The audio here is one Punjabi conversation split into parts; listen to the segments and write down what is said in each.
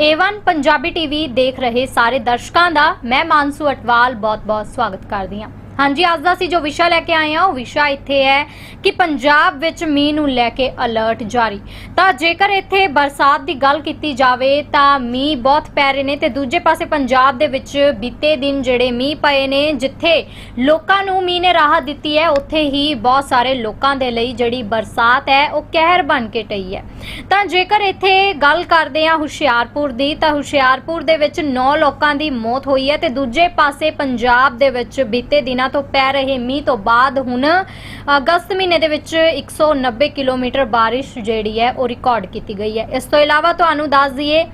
ਏਵਨ ਪੰਜਾਬੀ ਟੀਵੀ ਦੇਖ ਰਹੇ ਸਾਰੇ ਦਰਸ਼ਕਾਂ ਦਾ ਮੈਂ ਮਾਨਸੂ ਅਟਵਾਲ, ਬਹੁਤ-ਬਹੁਤ ਸਵਾਗਤ ਕਰਦੀ ਹਾਂ। ਹਾਂਜੀ, ਅੱਜ ਦਾ ਅਸੀਂ ਜੋ ਵਿਸ਼ਾ ਲੈ ਕੇ ਆਏ ਹਾਂ, ਉਹ ਵਿਸ਼ਾ ਇੱਥੇ ਹੈ ਕਿ ਪੰਜਾਬ ਵਿੱਚ ਮੀਂਹ ਨੂੰ ਲੈ ਕੇ ਅਲਰਟ ਜਾਰੀ। ਤਾਂ ਜੇਕਰ ਇੱਥੇ ਬਰਸਾਤ ਦੀ ਗੱਲ ਕੀਤੀ ਜਾਵੇ, ਤਾਂ ਮੀਂਹ ਬਹੁਤ ਪੈ ਰਹੇ ਨੇ ਤੇ ਦੂਜੇ ਪਾਸੇ ਪੰਜਾਬ ਦੇ ਵਿੱਚ ਬੀਤੇ ਦਿਨ ਜਿਹੜੇ ਮੀਂਹ ਪਏ ਨੇ, ਜਿੱਥੇ ਲੋਕਾਂ ਨੂੰ ਮੀਂਹ ਨੇ ਰਾਹਤ ਦਿੱਤੀ ਹੈ, ਉੱਥੇ ਹੀ ਬਹੁਤ ਸਾਰੇ ਲੋਕਾਂ ਦੇ ਲਈ ਜਿਹੜੀ ਬਰਸਾਤ ਹੈ, ਉਹ ਕਹਿਰ ਬਣ ਕੇ ਟਈ ਹੈ। ਤਾਂ ਜੇਕਰ ਇੱਥੇ ਗੱਲ ਕਰਦੇ ਹਾਂ ਹੁਸ਼ਿਆਰਪੁਰ ਦੀ, ਤਾਂ ਹੁਸ਼ਿਆਰਪੁਰ ਦੇ ਵਿੱਚ 9 ਲੋਕਾਂ ਦੀ ਮੌਤ ਹੋਈ ਹੈ ਤੇ ਦੂਜੇ ਪਾਸੇ ਪੰਜਾਬ ਦੇ ਵਿੱਚ ਬੀਤੇ ਦਿਨਾਂ ਤੋਂ ਪੈ ਰਹੇ ਮੀਂਹ ਤੋਂ ਬਾਅਦ ਹੁਣ ਅਗਸਤ ਮਹੀਨੇ ਦੇ ਵਿੱਚ 190 ਕਿਲੋਮੀਟਰ ਬਾਰਿਸ਼ ਜਿਹੜੀ ਹੈ ਉਹ ਰਿਕਾਰਡ ਕੀਤੀ ਗਈ ਹੈ। ਇਸ ਤੋਂ ਇਲਾਵਾ ਤੁਹਾਨੂੰ ਦੱਸ ਦਈਏ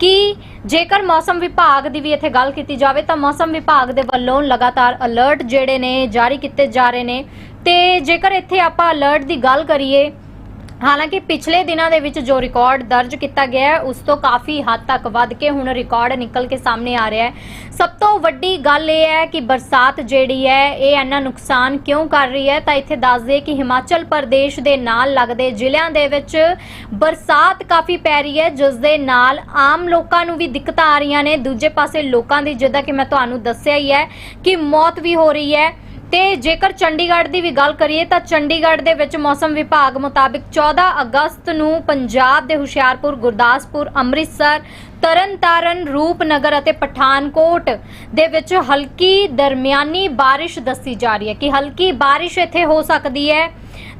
ਕਿ ਜੇਕਰ ਮੌਸਮ ਵਿਭਾਗ ਦੀ ਵੀ ਇੱਥੇ ਗੱਲ ਕੀਤੀ ਜਾਵੇ ਤਾਂ ਮੌਸਮ ਵਿਭਾਗ ਦੇ ਵੱਲੋਂ ਲਗਾਤਾਰ ਅਲਰਟ ਜਿਹੜੇ ਨੇ ਜਾਰੀ ਕੀਤੇ ਜਾ ਰਹੇ ਨੇ ਤੇ ਜੇਕਰ ਇੱਥੇ ਆਪਾਂ ਅਲਰਟ ਦੀ ਗੱਲ ਕਰੀਏ ਹਾਲਾਂਕਿ ਪਿਛਲੇ ਦਿਨਾਂ ਦੇ ਵਿੱਚ ਜੋ ਰਿਕਾਰਡ ਦਰਜ ਕੀਤਾ ਗਿਆ ਹੈ, ਉਸ ਤੋਂ ਕਾਫੀ ਹੱਦ ਤੱਕ ਵੱਧ ਕੇ ਹੁਣ ਰਿਕਾਰਡ ਨਿਕਲ ਕੇ ਸਾਹਮਣੇ ਆ ਰਿਹਾ ਹੈ। ਸਭ ਤੋਂ ਵੱਡੀ ਗੱਲ ਇਹ ਹੈ ਕਿ ਬਰਸਾਤ ਜਿਹੜੀ ਹੈ, ਇਹ ਇੰਨਾ ਨੁਕਸਾਨ ਕਿਉਂ ਕਰ ਰਹੀ ਹੈ? ਤਾਂ ਇੱਥੇ ਦੱਸ ਦਈਏ ਕਿ ਹਿਮਾਚਲ ਪ੍ਰਦੇਸ਼ ਦੇ ਨਾਲ ਲੱਗਦੇ ਜ਼ਿਲ੍ਹਿਆਂ ਦੇ ਵਿੱਚ ਬਰਸਾਤ ਕਾਫੀ ਪੈ ਰਹੀ ਹੈ, ਜਿਸ ਦੇ ਨਾਲ ਆਮ ਲੋਕਾਂ ਨੂੰ ਵੀ ਦਿੱਕਤਾਂ ਆ ਰਹੀਆਂ ਨੇ। ਦੂਜੇ ਪਾਸੇ ਲੋਕਾਂ ਦੀ ਜਿੱਦਾਂ ਕਿ ਮੈਂ ਤੁਹਾਨੂੰ ਦੱਸਿਆ ਹੀ ਹੈ ਕਿ ਮੌਤ ਵੀ ਹੋ ਰਹੀ ਹੈ। ਤੇ ਜੇਕਰ ਚੰਡੀਗੜ੍ਹ ਦੀ ਵੀ ਗੱਲ ਕਰੀਏ ਤਾਂ ਚੰਡੀਗੜ੍ਹ ਦੇ ਵਿੱਚ ਮੌਸਮ ਵਿਭਾਗ ਮੁਤਾਬਿਕ 14 ਅਗਸਤ ਨੂੰ ਪੰਜਾਬ ਦੇ ਹੁਸ਼ਿਆਰਪੁਰ, ਗੁਰਦਾਸਪੁਰ, ਅੰਮ੍ਰਿਤਸਰ, ਤਰਨਤਾਰਨ, ਰੂਪਨਗਰ ਅਤੇ ਪਠਾਨਕੋਟ ਦੇ ਵਿੱਚ ਹਲਕੀ ਦਰਮਿਆਨੀ ਬਾਰਿਸ਼ ਦੱਸੀ ਜਾ ਰਹੀ ਹੈ। ਕਿ ਹਲਕੀ ਬਾਰਿਸ਼ ਇੱਥੇ ਹੋ ਸਕਦੀ ਹੈ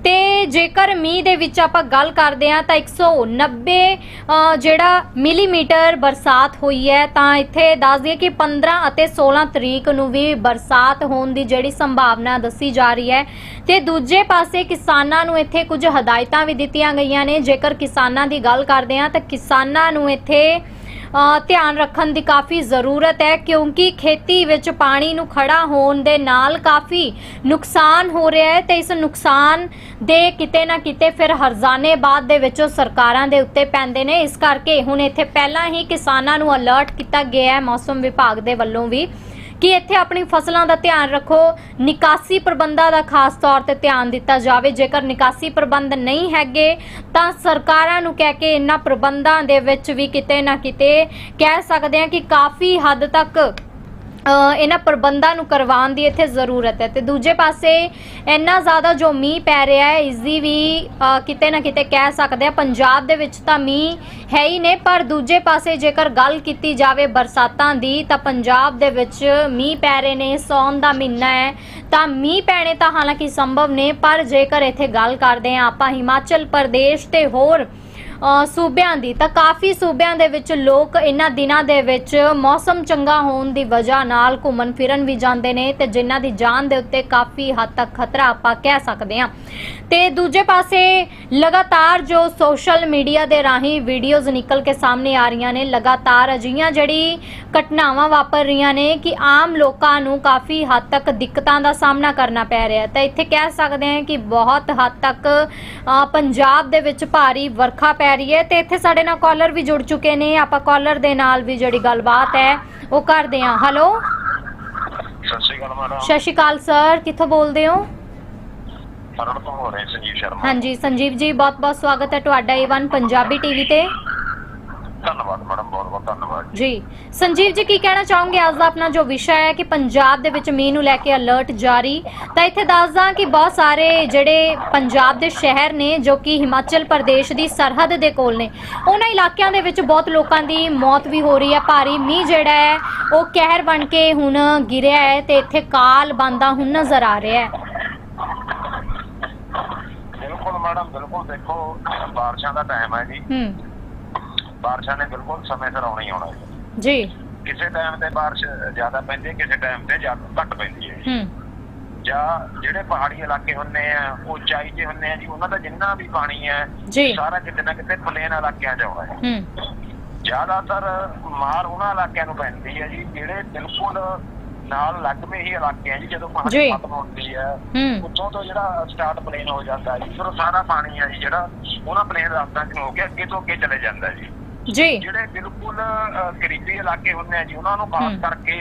ਤੇ ਜੇਕਰ ਮੀਂਹ ਦੇ ਵਿੱਚ ਆਪਾਂ ਗੱਲ ਕਰਦੇ ਹਾਂ ਤਾਂ 190 ਅ, ਜਿਹੜਾ ਮਿਲੀਮੀਟਰ ਬਰਸਾਤ ਹੋਈ ਹੈ ਤਾਂ ਇੱਥੇ ਦੱਸ ਦਈਏ ਕਿ 15 ਅਤੇ 16 ਤਰੀਕ ਨੂੰ ਵੀ ਬਰਸਾਤ ਹੋਣ ਦੀ ਜਿਹੜੀ ਸੰਭਾਵਨਾ ਦੱਸੀ ਜਾ ਰਹੀ ਹੈ। ਤੇ ਦੂਜੇ ਪਾਸੇ ਕਿਸਾਨਾਂ ਨੂੰ ਇੱਥੇ ਕੁਝ ਹਦਾਇਤਾਂ ਵੀ ਦਿੱਤੀਆਂ ਗਈਆਂ ਨੇ। ਜੇਕਰ ਕਿਸਾਨਾਂ ਦੀ ਗੱਲ ਕਰਦੇ ਹਾਂ ਤਾਂ ਕਿਸਾਨਾਂ ਨੂੰ ਇੱਥੇ ਧਿਆਨ ਰੱਖਣ ਦੀ ਕਾਫੀ ਜ਼ਰੂਰਤ ਹੈ ਕਿਉਂਕਿ ਖੇਤੀ ਵਿੱਚ ਪਾਣੀ ਨੂੰ ਖੜਾ ਹੋਣ ਦੇ ਨਾਲ ਕਾਫੀ ਨੁਕਸਾਨ ਹੋ ਰਿਹਾ ਹੈ ਤੇ ਇਸ ਨੁਕਸਾਨ ਦੇ ਕਿਤੇ ਨਾ ਕਿਤੇ ਫਿਰ ਹਰਜ਼ਾਨੇ ਬਾਅਦ ਦੇ ਵਿੱਚ ਉਹ ਸਰਕਾਰਾਂ ਦੇ ਉੱਤੇ ਪੈਂਦੇ ਨੇ। ਇਸ ਕਰਕੇ ਹੁਣ ਇੱਥੇ ਪਹਿਲਾਂ ਹੀ ਕਿਸਾਨਾਂ ਨੂੰ ਅਲਰਟ ਕੀਤਾ ਗਿਆ ਹੈ। ਮੌਸਮ ਵਿਭਾਗ ਦੇ ਵੱਲੋਂ ਵੀ ਕਿ ਇੱਥੇ ਆਪਣੀ ਫਸਲਾਂ ਦਾ ਧਿਆਨ ਰੱਖੋ। ਨਿਕਾਸੀ ਪ੍ਰਬੰਧਾਂ ਦਾ ਖਾਸ ਤੌਰ ਤੇ ਧਿਆਨ ਦਿੱਤਾ ਜਾਵੇ। ਜੇਕਰ ਨਿਕਾਸੀ ਪ੍ਰਬੰਧ ਨਹੀਂ ਹੈਗੇ, ਤਾਂ ਸਰਕਾਰਾਂ ਨੂੰ ਕਹਿ ਕੇ ਇਹਨਾਂ ਪ੍ਰਬੰਧਾਂ ਦੇ ਵਿੱਚ ਵੀ ਕਿਤੇ ਨਾ ਕਿਤੇ ਕਹਿ ਸਕਦੇ ਹਾਂ ਕਿ ਕਾਫੀ ਹੱਦ ਤੱਕ ਇਹਨਾਂ ਪ੍ਰਬੰਧਾਂ ਨੂੰ ਕਰਵਾਉਣ ਦੀ ਇੱਥੇ ਜ਼ਰੂਰਤ ਹੈ। ਤੇ ਦੂਜੇ ਪਾਸੇ ਇੰਨਾ ਜ਼ਿਆਦਾ ਜੋ ਮੀਂਹ ਪੈ ਰਿਹਾ ਹੈ, ਇਸ ਦੀ ਵੀ ਕਿਤੇ ਨਾ ਕਿਤੇ ਕਹਿ ਸਕਦੇ ਆ ਪੰਜਾਬ ਦੇ ਵਿੱਚ ਤਾਂ ਮੀਂਹ ਹੈ ਹੀ ਨੇ, ਪਰ ਦੂਜੇ ਪਾਸੇ ਜੇਕਰ ਗੱਲ ਕੀਤੀ ਜਾਵੇ ਬਰਸਾਤਾਂ ਦੀ, ਤਾਂ ਪੰਜਾਬ ਦੇ ਵਿੱਚ ਮੀਂਹ ਪੈ ਰਹੇ ਨੇ, ਸੌਣ ਦਾ ਮਹੀਨਾ ਹੈ। ਤਾਂ ਮੀਂਹ ਪੈਣੇ ਤਾਂ ਹਾਲਾਂਕਿ ਸੰਭਵ ਨੇ, ਪਰ ਜੇਕਰ ਇੱਥੇ ਗੱਲ ਕਰਦੇ ਆ ਆਪਾਂ ਹਿਮਾਚਲ ਪ੍ਰਦੇਸ਼ ਤੇ ਹੋਰ ਸੂਬਿਆਂ ਦੀ ਤਾਂ ਕਾਫੀ ਸੂਬਿਆਂ ਦੇ ਵਿੱਚ ਲੋਕ ਇਹਨਾਂ ਦਿਨਾਂ ਦੇ ਵਿੱਚ ਮੌਸਮ ਚੰਗਾ ਹੋਣ ਦੀ ਵਜ੍ਹਾ ਨਾਲ ਘੁੰਮਣ ਫਿਰਨ ਵੀ ਜਾਂਦੇ ਨੇ ਤੇ ਜਿਨ੍ਹਾਂ ਦੀ ਜਾਨ ਦੇ ਉੱਤੇ ਕਾਫੀ ਹੱਦ ਤੱਕ ਖਤਰਾ ਆਪਾਂ ਕਹਿ ਸਕਦੇ ਹਾਂ। ਤੇ ਦੂਜੇ ਪਾਸੇ ਲਗਾਤਾਰ ਜੋ ਸੋਸ਼ਲ ਮੀਡੀਆ ਦੇ ਰਾਹੀਂ ਵੀਡੀਓਜ਼ ਨਿਕਲ ਕੇ ਸਾਹਮਣੇ ਆ ਰਹੀਆਂ ਨੇ, ਲਗਾਤਾਰ ਅਜਿਹੀਆਂ ਜਿਹੜੀ ਘਟਨਾਵਾਂ ਵਾਪਰ ਰਹੀਆਂ ਨੇ ਕਿ ਆਮ ਲੋਕਾਂ ਨੂੰ ਕਾਫੀ ਹੱਦ ਤੱਕ ਦਿੱਕਤਾਂ ਦਾ ਸਾਹਮਣਾ ਕਰਨਾ ਪੈ ਰਿਹਾ ਤਾਂ ਇੱਥੇ ਕਹਿ ਸਕਦੇ ਹਾਂ ਕਿ ਬਹੁਤ ਹੱਦ ਤੱਕ ਪੰਜਾਬ ਦੇ ਵਿੱਚ ਭਾਰੀ ਵਰਖਾ ਪੈ ਰਹੀ ਹੈ ਤੇ ਇੱਥੇ ਸਾਡੇ ਨਾਲ ਕਾਲਰ ਵੀ ਜੁੜ ਚੁੱਕੇ ਨੇ। ਆਪਾਂ ਕਾਲਰ ਦੇ ਨਾਲ ਵੀ ਜਿਹੜੀ ਗੱਲਬਾਤ ਹੈ ਉਹ ਕਰਦੇ ਹਾਂ। ਹੈਲੋ ਸਤਿ ਸ਼੍ਰੀ ਅਕਾਲ ਮੈਡਮ ਸਤਿ ਸ਼੍ਰੀ ਅਕਾਲ ਸਰ ਕਿੱਥੋਂ ਬੋਲਦੇ ਹੋ? ਖਰੜ ਤੋਂ ਹੋ ਰਹੇ ਸੰਜੀਵ ਸ਼ਰਮਾ। ਹਾਂਜੀ ਸੰਜੀਵ ਜੀ ਬਹੁਤ ਬਹੁਤ ਸਵਾਗਤ ਹੈ ਤੁਹਾਡਾ ਏਵਨ ਪੰਜਾਬੀ ਟੀਵੀ ਤੇ। ਧੰਨਵਾਦ ਮੈਡਮ ਬਹੁਤ ਬਹੁਤ ਧੰਨਵਾਦ ਜੀ। ਸੰਜੀਵ ਜੀ ਕੀ ਕਹਿਣਾ ਚਾਹੋਗੇ? ਅੱਜ ਦਾ ਆਪਣਾ ਜੋ ਵਿਸ਼ਾ ਹੈ ਕਿ ਪੰਜਾਬ ਦੇ ਵਿੱਚ ਮੀਂਹ ਨੂੰ ਲੈ ਕੇ ਅਲਰਟ ਜਾਰੀ। ਤਾਂ ਇੱਥੇ ਦੱਸਦਾ ਕਿ ਬਹੁਤ ਸਾਰੇ ਜਿਹੜੇ ਪੰਜਾਬ ਦੇ ਸ਼ਹਿਰ ਨੇ ਜੋ ਕਿ ਹਿਮਾਚਲ ਪ੍ਰਦੇਸ਼ ਦੀ ਸਰਹੱਦ ਦੇ ਕੋਲ ਨੇ ਉਹਨਾਂ ਇਲਾਕਿਆਂ ਦੇ ਵਿੱਚ ਬਹੁਤ ਲੋਕਾਂ ਦੀ ਮੌਤ ਵੀ ਹੋ ਰਹੀ ਹੈ। ਭਾਰੀ ਮੀਂਹ ਜਿਹੜਾ ਹੈ ਉਹ ਕਹਿਰ ਬਣ ਕੇ ਹੁਣ ਗਿਰਿਆ ਹੈ ਤੇ ਇੱਥੇ ਕਾਲ ਬੰਦਾ ਹੁਣ ਨਜ਼ਰ ਆ ਰਿਹਾ ਹੈ। ਬਿਲਕੁਲ ਮੈਡਮ ਬਿਲਕੁਲ ਦੇਖੋ ਬਾਰਿਸ਼ਾਂ ਦਾ ਟਾਈਮ ਹੈ ਜੀ। ਹੂੰ। ਬਾਰਿਸ਼ਾਂ ਨੇ ਬਿਲਕੁਲ ਸਮੇਂ ਸਿਰ ਆਉਣਾ ਹੀ ਆਉਣਾ ਹੈ ਜੀ। ਕਿਸੇ ਟਾਈਮ ਤੇ ਬਾਰਿਸ਼ ਜ਼ਿਆਦਾ ਪੈਂਦੀ ਹੈ ਕਿਸੇ ਟਾਈਮ ਤੇ ਜ਼ਿਆਦਾ ਘੱਟ ਪੈਂਦੀ ਹੈ ਹੂੰ। ਜਾਂ ਜਿਹੜੇ ਪਹਾੜੀ ਇਲਾਕੇ ਹੁੰਦੇ ਆ ਉਚਾਈ ਤੇ ਹੁੰਦੇ ਆ ਜੀ ਉਹਨਾਂ ਦਾ ਜਿੰਨਾ ਵੀ ਪਾਣੀ ਹੈ ਸਾਰਾ ਕਿਤੇ ਨਾ ਕਿਤੇ ਪਲੇਨ ਇਲਾਕਿਆਂ 'ਚ ਆਉਂਦਾ ਹੈ। ਹੂੰ। ਜ਼ਿਆਦਾਤਰ ਮਾਰ ਉਹਨਾਂ ਇਲਾਕਿਆਂ ਨੂੰ ਪੈਂਦੀ ਹੈ ਜੀ ਜਿਹੜੇ ਬਿਲਕੁਲ ਨਾਲ ਲੱਗਵੇਂ ਹੀ ਇਲਾਕੇ ਆ ਜੀ ਜਦੋਂ। ਪਾਣੀ ਖਤਮ ਹੁੰਦੀ ਹੈ ਉੱਥੋਂ ਤੋਂ ਜਿਹੜਾ ਸਟਾਰਟ ਪਲੇਨ ਹੋ ਜਾਂਦਾ ਜੀ ਫਿਰ ਸਾਰਾ ਪਾਣੀ ਆ ਜੀ ਜਿਹੜਾ ਉਹਨਾਂ ਪਲੇਨ ਰਸਤਾਂ 'ਚ ਹੋ ਕੇ ਅੱਗੇ ਤੋਂ ਅੱਗੇ ਚਲੇ ਜਾਂਦਾ ਜੀ। ਜੀ ਜਿਹੜੇ ਬਿਲਕੁਲ ਕਰੀਬੀ ਇਲਾਕੇ ਹੁੰਦੇ ਆ ਜੀ ਉਹਨਾਂ ਨੂੰ ਖਾਸ। ਕਰਕੇ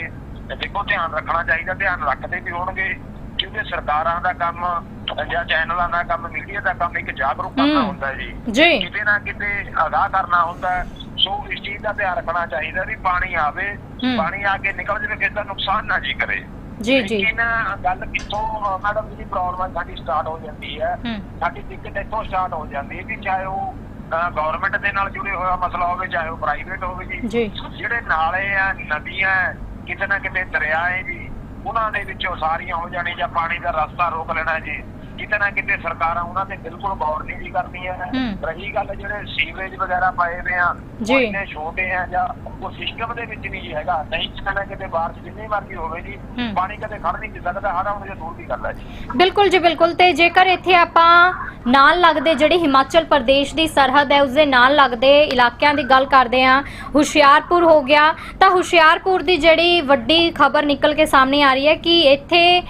ਦੇਖੋ ਧਿਆਨ ਰੱਖਣਾ ਚਾਹੀਦਾ ਧਿਆਨ ਰੱਖਦੇ ਵੀ ਹੋਣਗੇ ਕਿਉਂਕਿ ਸਰਕਾਰਾਂ ਦਾ ਕੰਮ ਜਾਂ ਚੈਨਲਾਂ ਦਾ ਕੰਮ ਮੀਡੀਆ ਦਾ ਕੰਮ ਇੱਕ ਜਾਗਰੂਕ ਕਰਨਾ। ਹੁੰਦਾ ਜੀ ਜੀ ਕਿਤੇ ਨਾ ਕਿਤੇ ਅਗਾਹ ਕਰਨਾ ਹੁੰਦਾ। ਸੋ ਇਸ ਚੀਜ਼ ਦਾ ਧਿਆਨ ਰੱਖਣਾ ਚਾਹੀਦਾ ਵੀ ਪਾਣੀ ਆਵੇ। ਪਾਣੀ ਆ ਕੇ ਨਿਕਲ ਜਾਵੇ ਕਿਸੇ ਦਾ ਨੁਕਸਾਨ ਨਾ ਜੀ ਕਰੇ ਜੀ ਜੀ ਲੇਕਿਨ ਗੱਲ ਕਿੱਥੋਂ ਮੈਡਮ ਜਿਹੜੀ ਪ੍ਰੋਬਲਮ ਸਾਡੀ ਸਟਾਰਟ ਹੋ ਜਾਂਦੀ ਹੈ ਹੂੰ ਸਾਡੀ ਦਿੱਕਤ ਇੱਥੋਂ ਸਟਾਰਟ ਹੋ ਜਾਂਦੀ ਹੈ ਕਿ ਚਾਹੇ ਉਹ ਗਵਰਨਮੈਂਟ ਦੇ ਨਾਲ ਜੁੜੇ ਹੋਇਆ ਮਸਲਾ ਹੋਵੇ ਚਾਹੇ ਉਹ ਪ੍ਰਾਈਵੇਟ ਹੋਵੇ ਜੀ। ਜਿਹੜੇ ਨਾਲੇ ਆ ਨਦੀਆਂ ਕਿਤੇ ਨਾ ਕਿਤੇ ਦਰਿਆ ਹੈ ਜੀ ਉਹਨਾਂ ਦੇ ਵਿੱਚੋਂ ਸਾਰੀਆਂ ਹੋ ਜਾਣੀ ਜਾਂ ਪਾਣੀ ਦਾ ਰਸਤਾ ਰੋਕ ਲੈਣਾ ਜੀ। ਕਿਤੇ ਨਾ ਕਿਤੇ ਸਰਕਾਰਾਂ ਉਹਨਾਂ ਤੇ ਬਿਲਕੁਲ ਗੌਰ ਨਹੀਂ ਜੀ ਕਰਦੀਆਂ। ਰਹੀ ਗੱਲ ਜਿਹੜੇ ਸੀਵਰੇਜ ਵਗੈਰਾ ਪਾਏ ਹੋਏ ਆ ਜੀ। ਉਹ ਇੰਨੇ ਛੋਟੇ ਆ ਜਾਂ ਉਹ ਸਿਸਟਮ ਦੇ ਵਿੱਚ ਨਹੀਂ ਜੀ ਹੈਗਾ ਨਹੀਂ ਕਿਤੇ ਨਾ ਕਿਤੇ ਬਾਰਿਸ਼ ਜਿੰਨੀ ਮਰਜ਼ੀ ਹੋਵੇ ਜੀ। ਪਾਣੀ ਕਦੇ ਖੜ ਨਹੀਂ ਸਕਦਾ ਹਰ ਆਉਣ ਦੇ ਦੂਰ ਦੀ ਗੱਲ ਹੈ ਜੀ ਬਿਲਕੁਲ ਜੀ ਬਿਲਕੁਲ ਤੇ ਜੇਕਰ ਇੱਥੇ ਆਪਾਂ ਨਾਲ ਲੱਗਦੇ ਜਿਹੜੀ ਹਿਮਾਚਲ ਪ੍ਰਦੇਸ਼ ਦੀ ਸਰਹੱਦ ਹੈ ਉਸਦੇ ਨਾਲ ਲੱਗਦੇ ਇਲਾਕਿਆਂ ਦੀ ਗੱਲ ਕਰਦੇ ਹਾਂ ਹੁਸ਼ਿਆਰਪੁਰ ਹੋ ਗਿਆ ਤਾਂ ਹੁਸ਼ਿਆਰਪੁਰ ਦੀ ਜਿਹੜੀ ਵੱਡੀ ਖਬਰ ਨਿਕਲ ਕੇ ਸਾਹਮਣੇ ਆ ਰਹੀ ਹੈ ਕਿ ਇੱਥੇ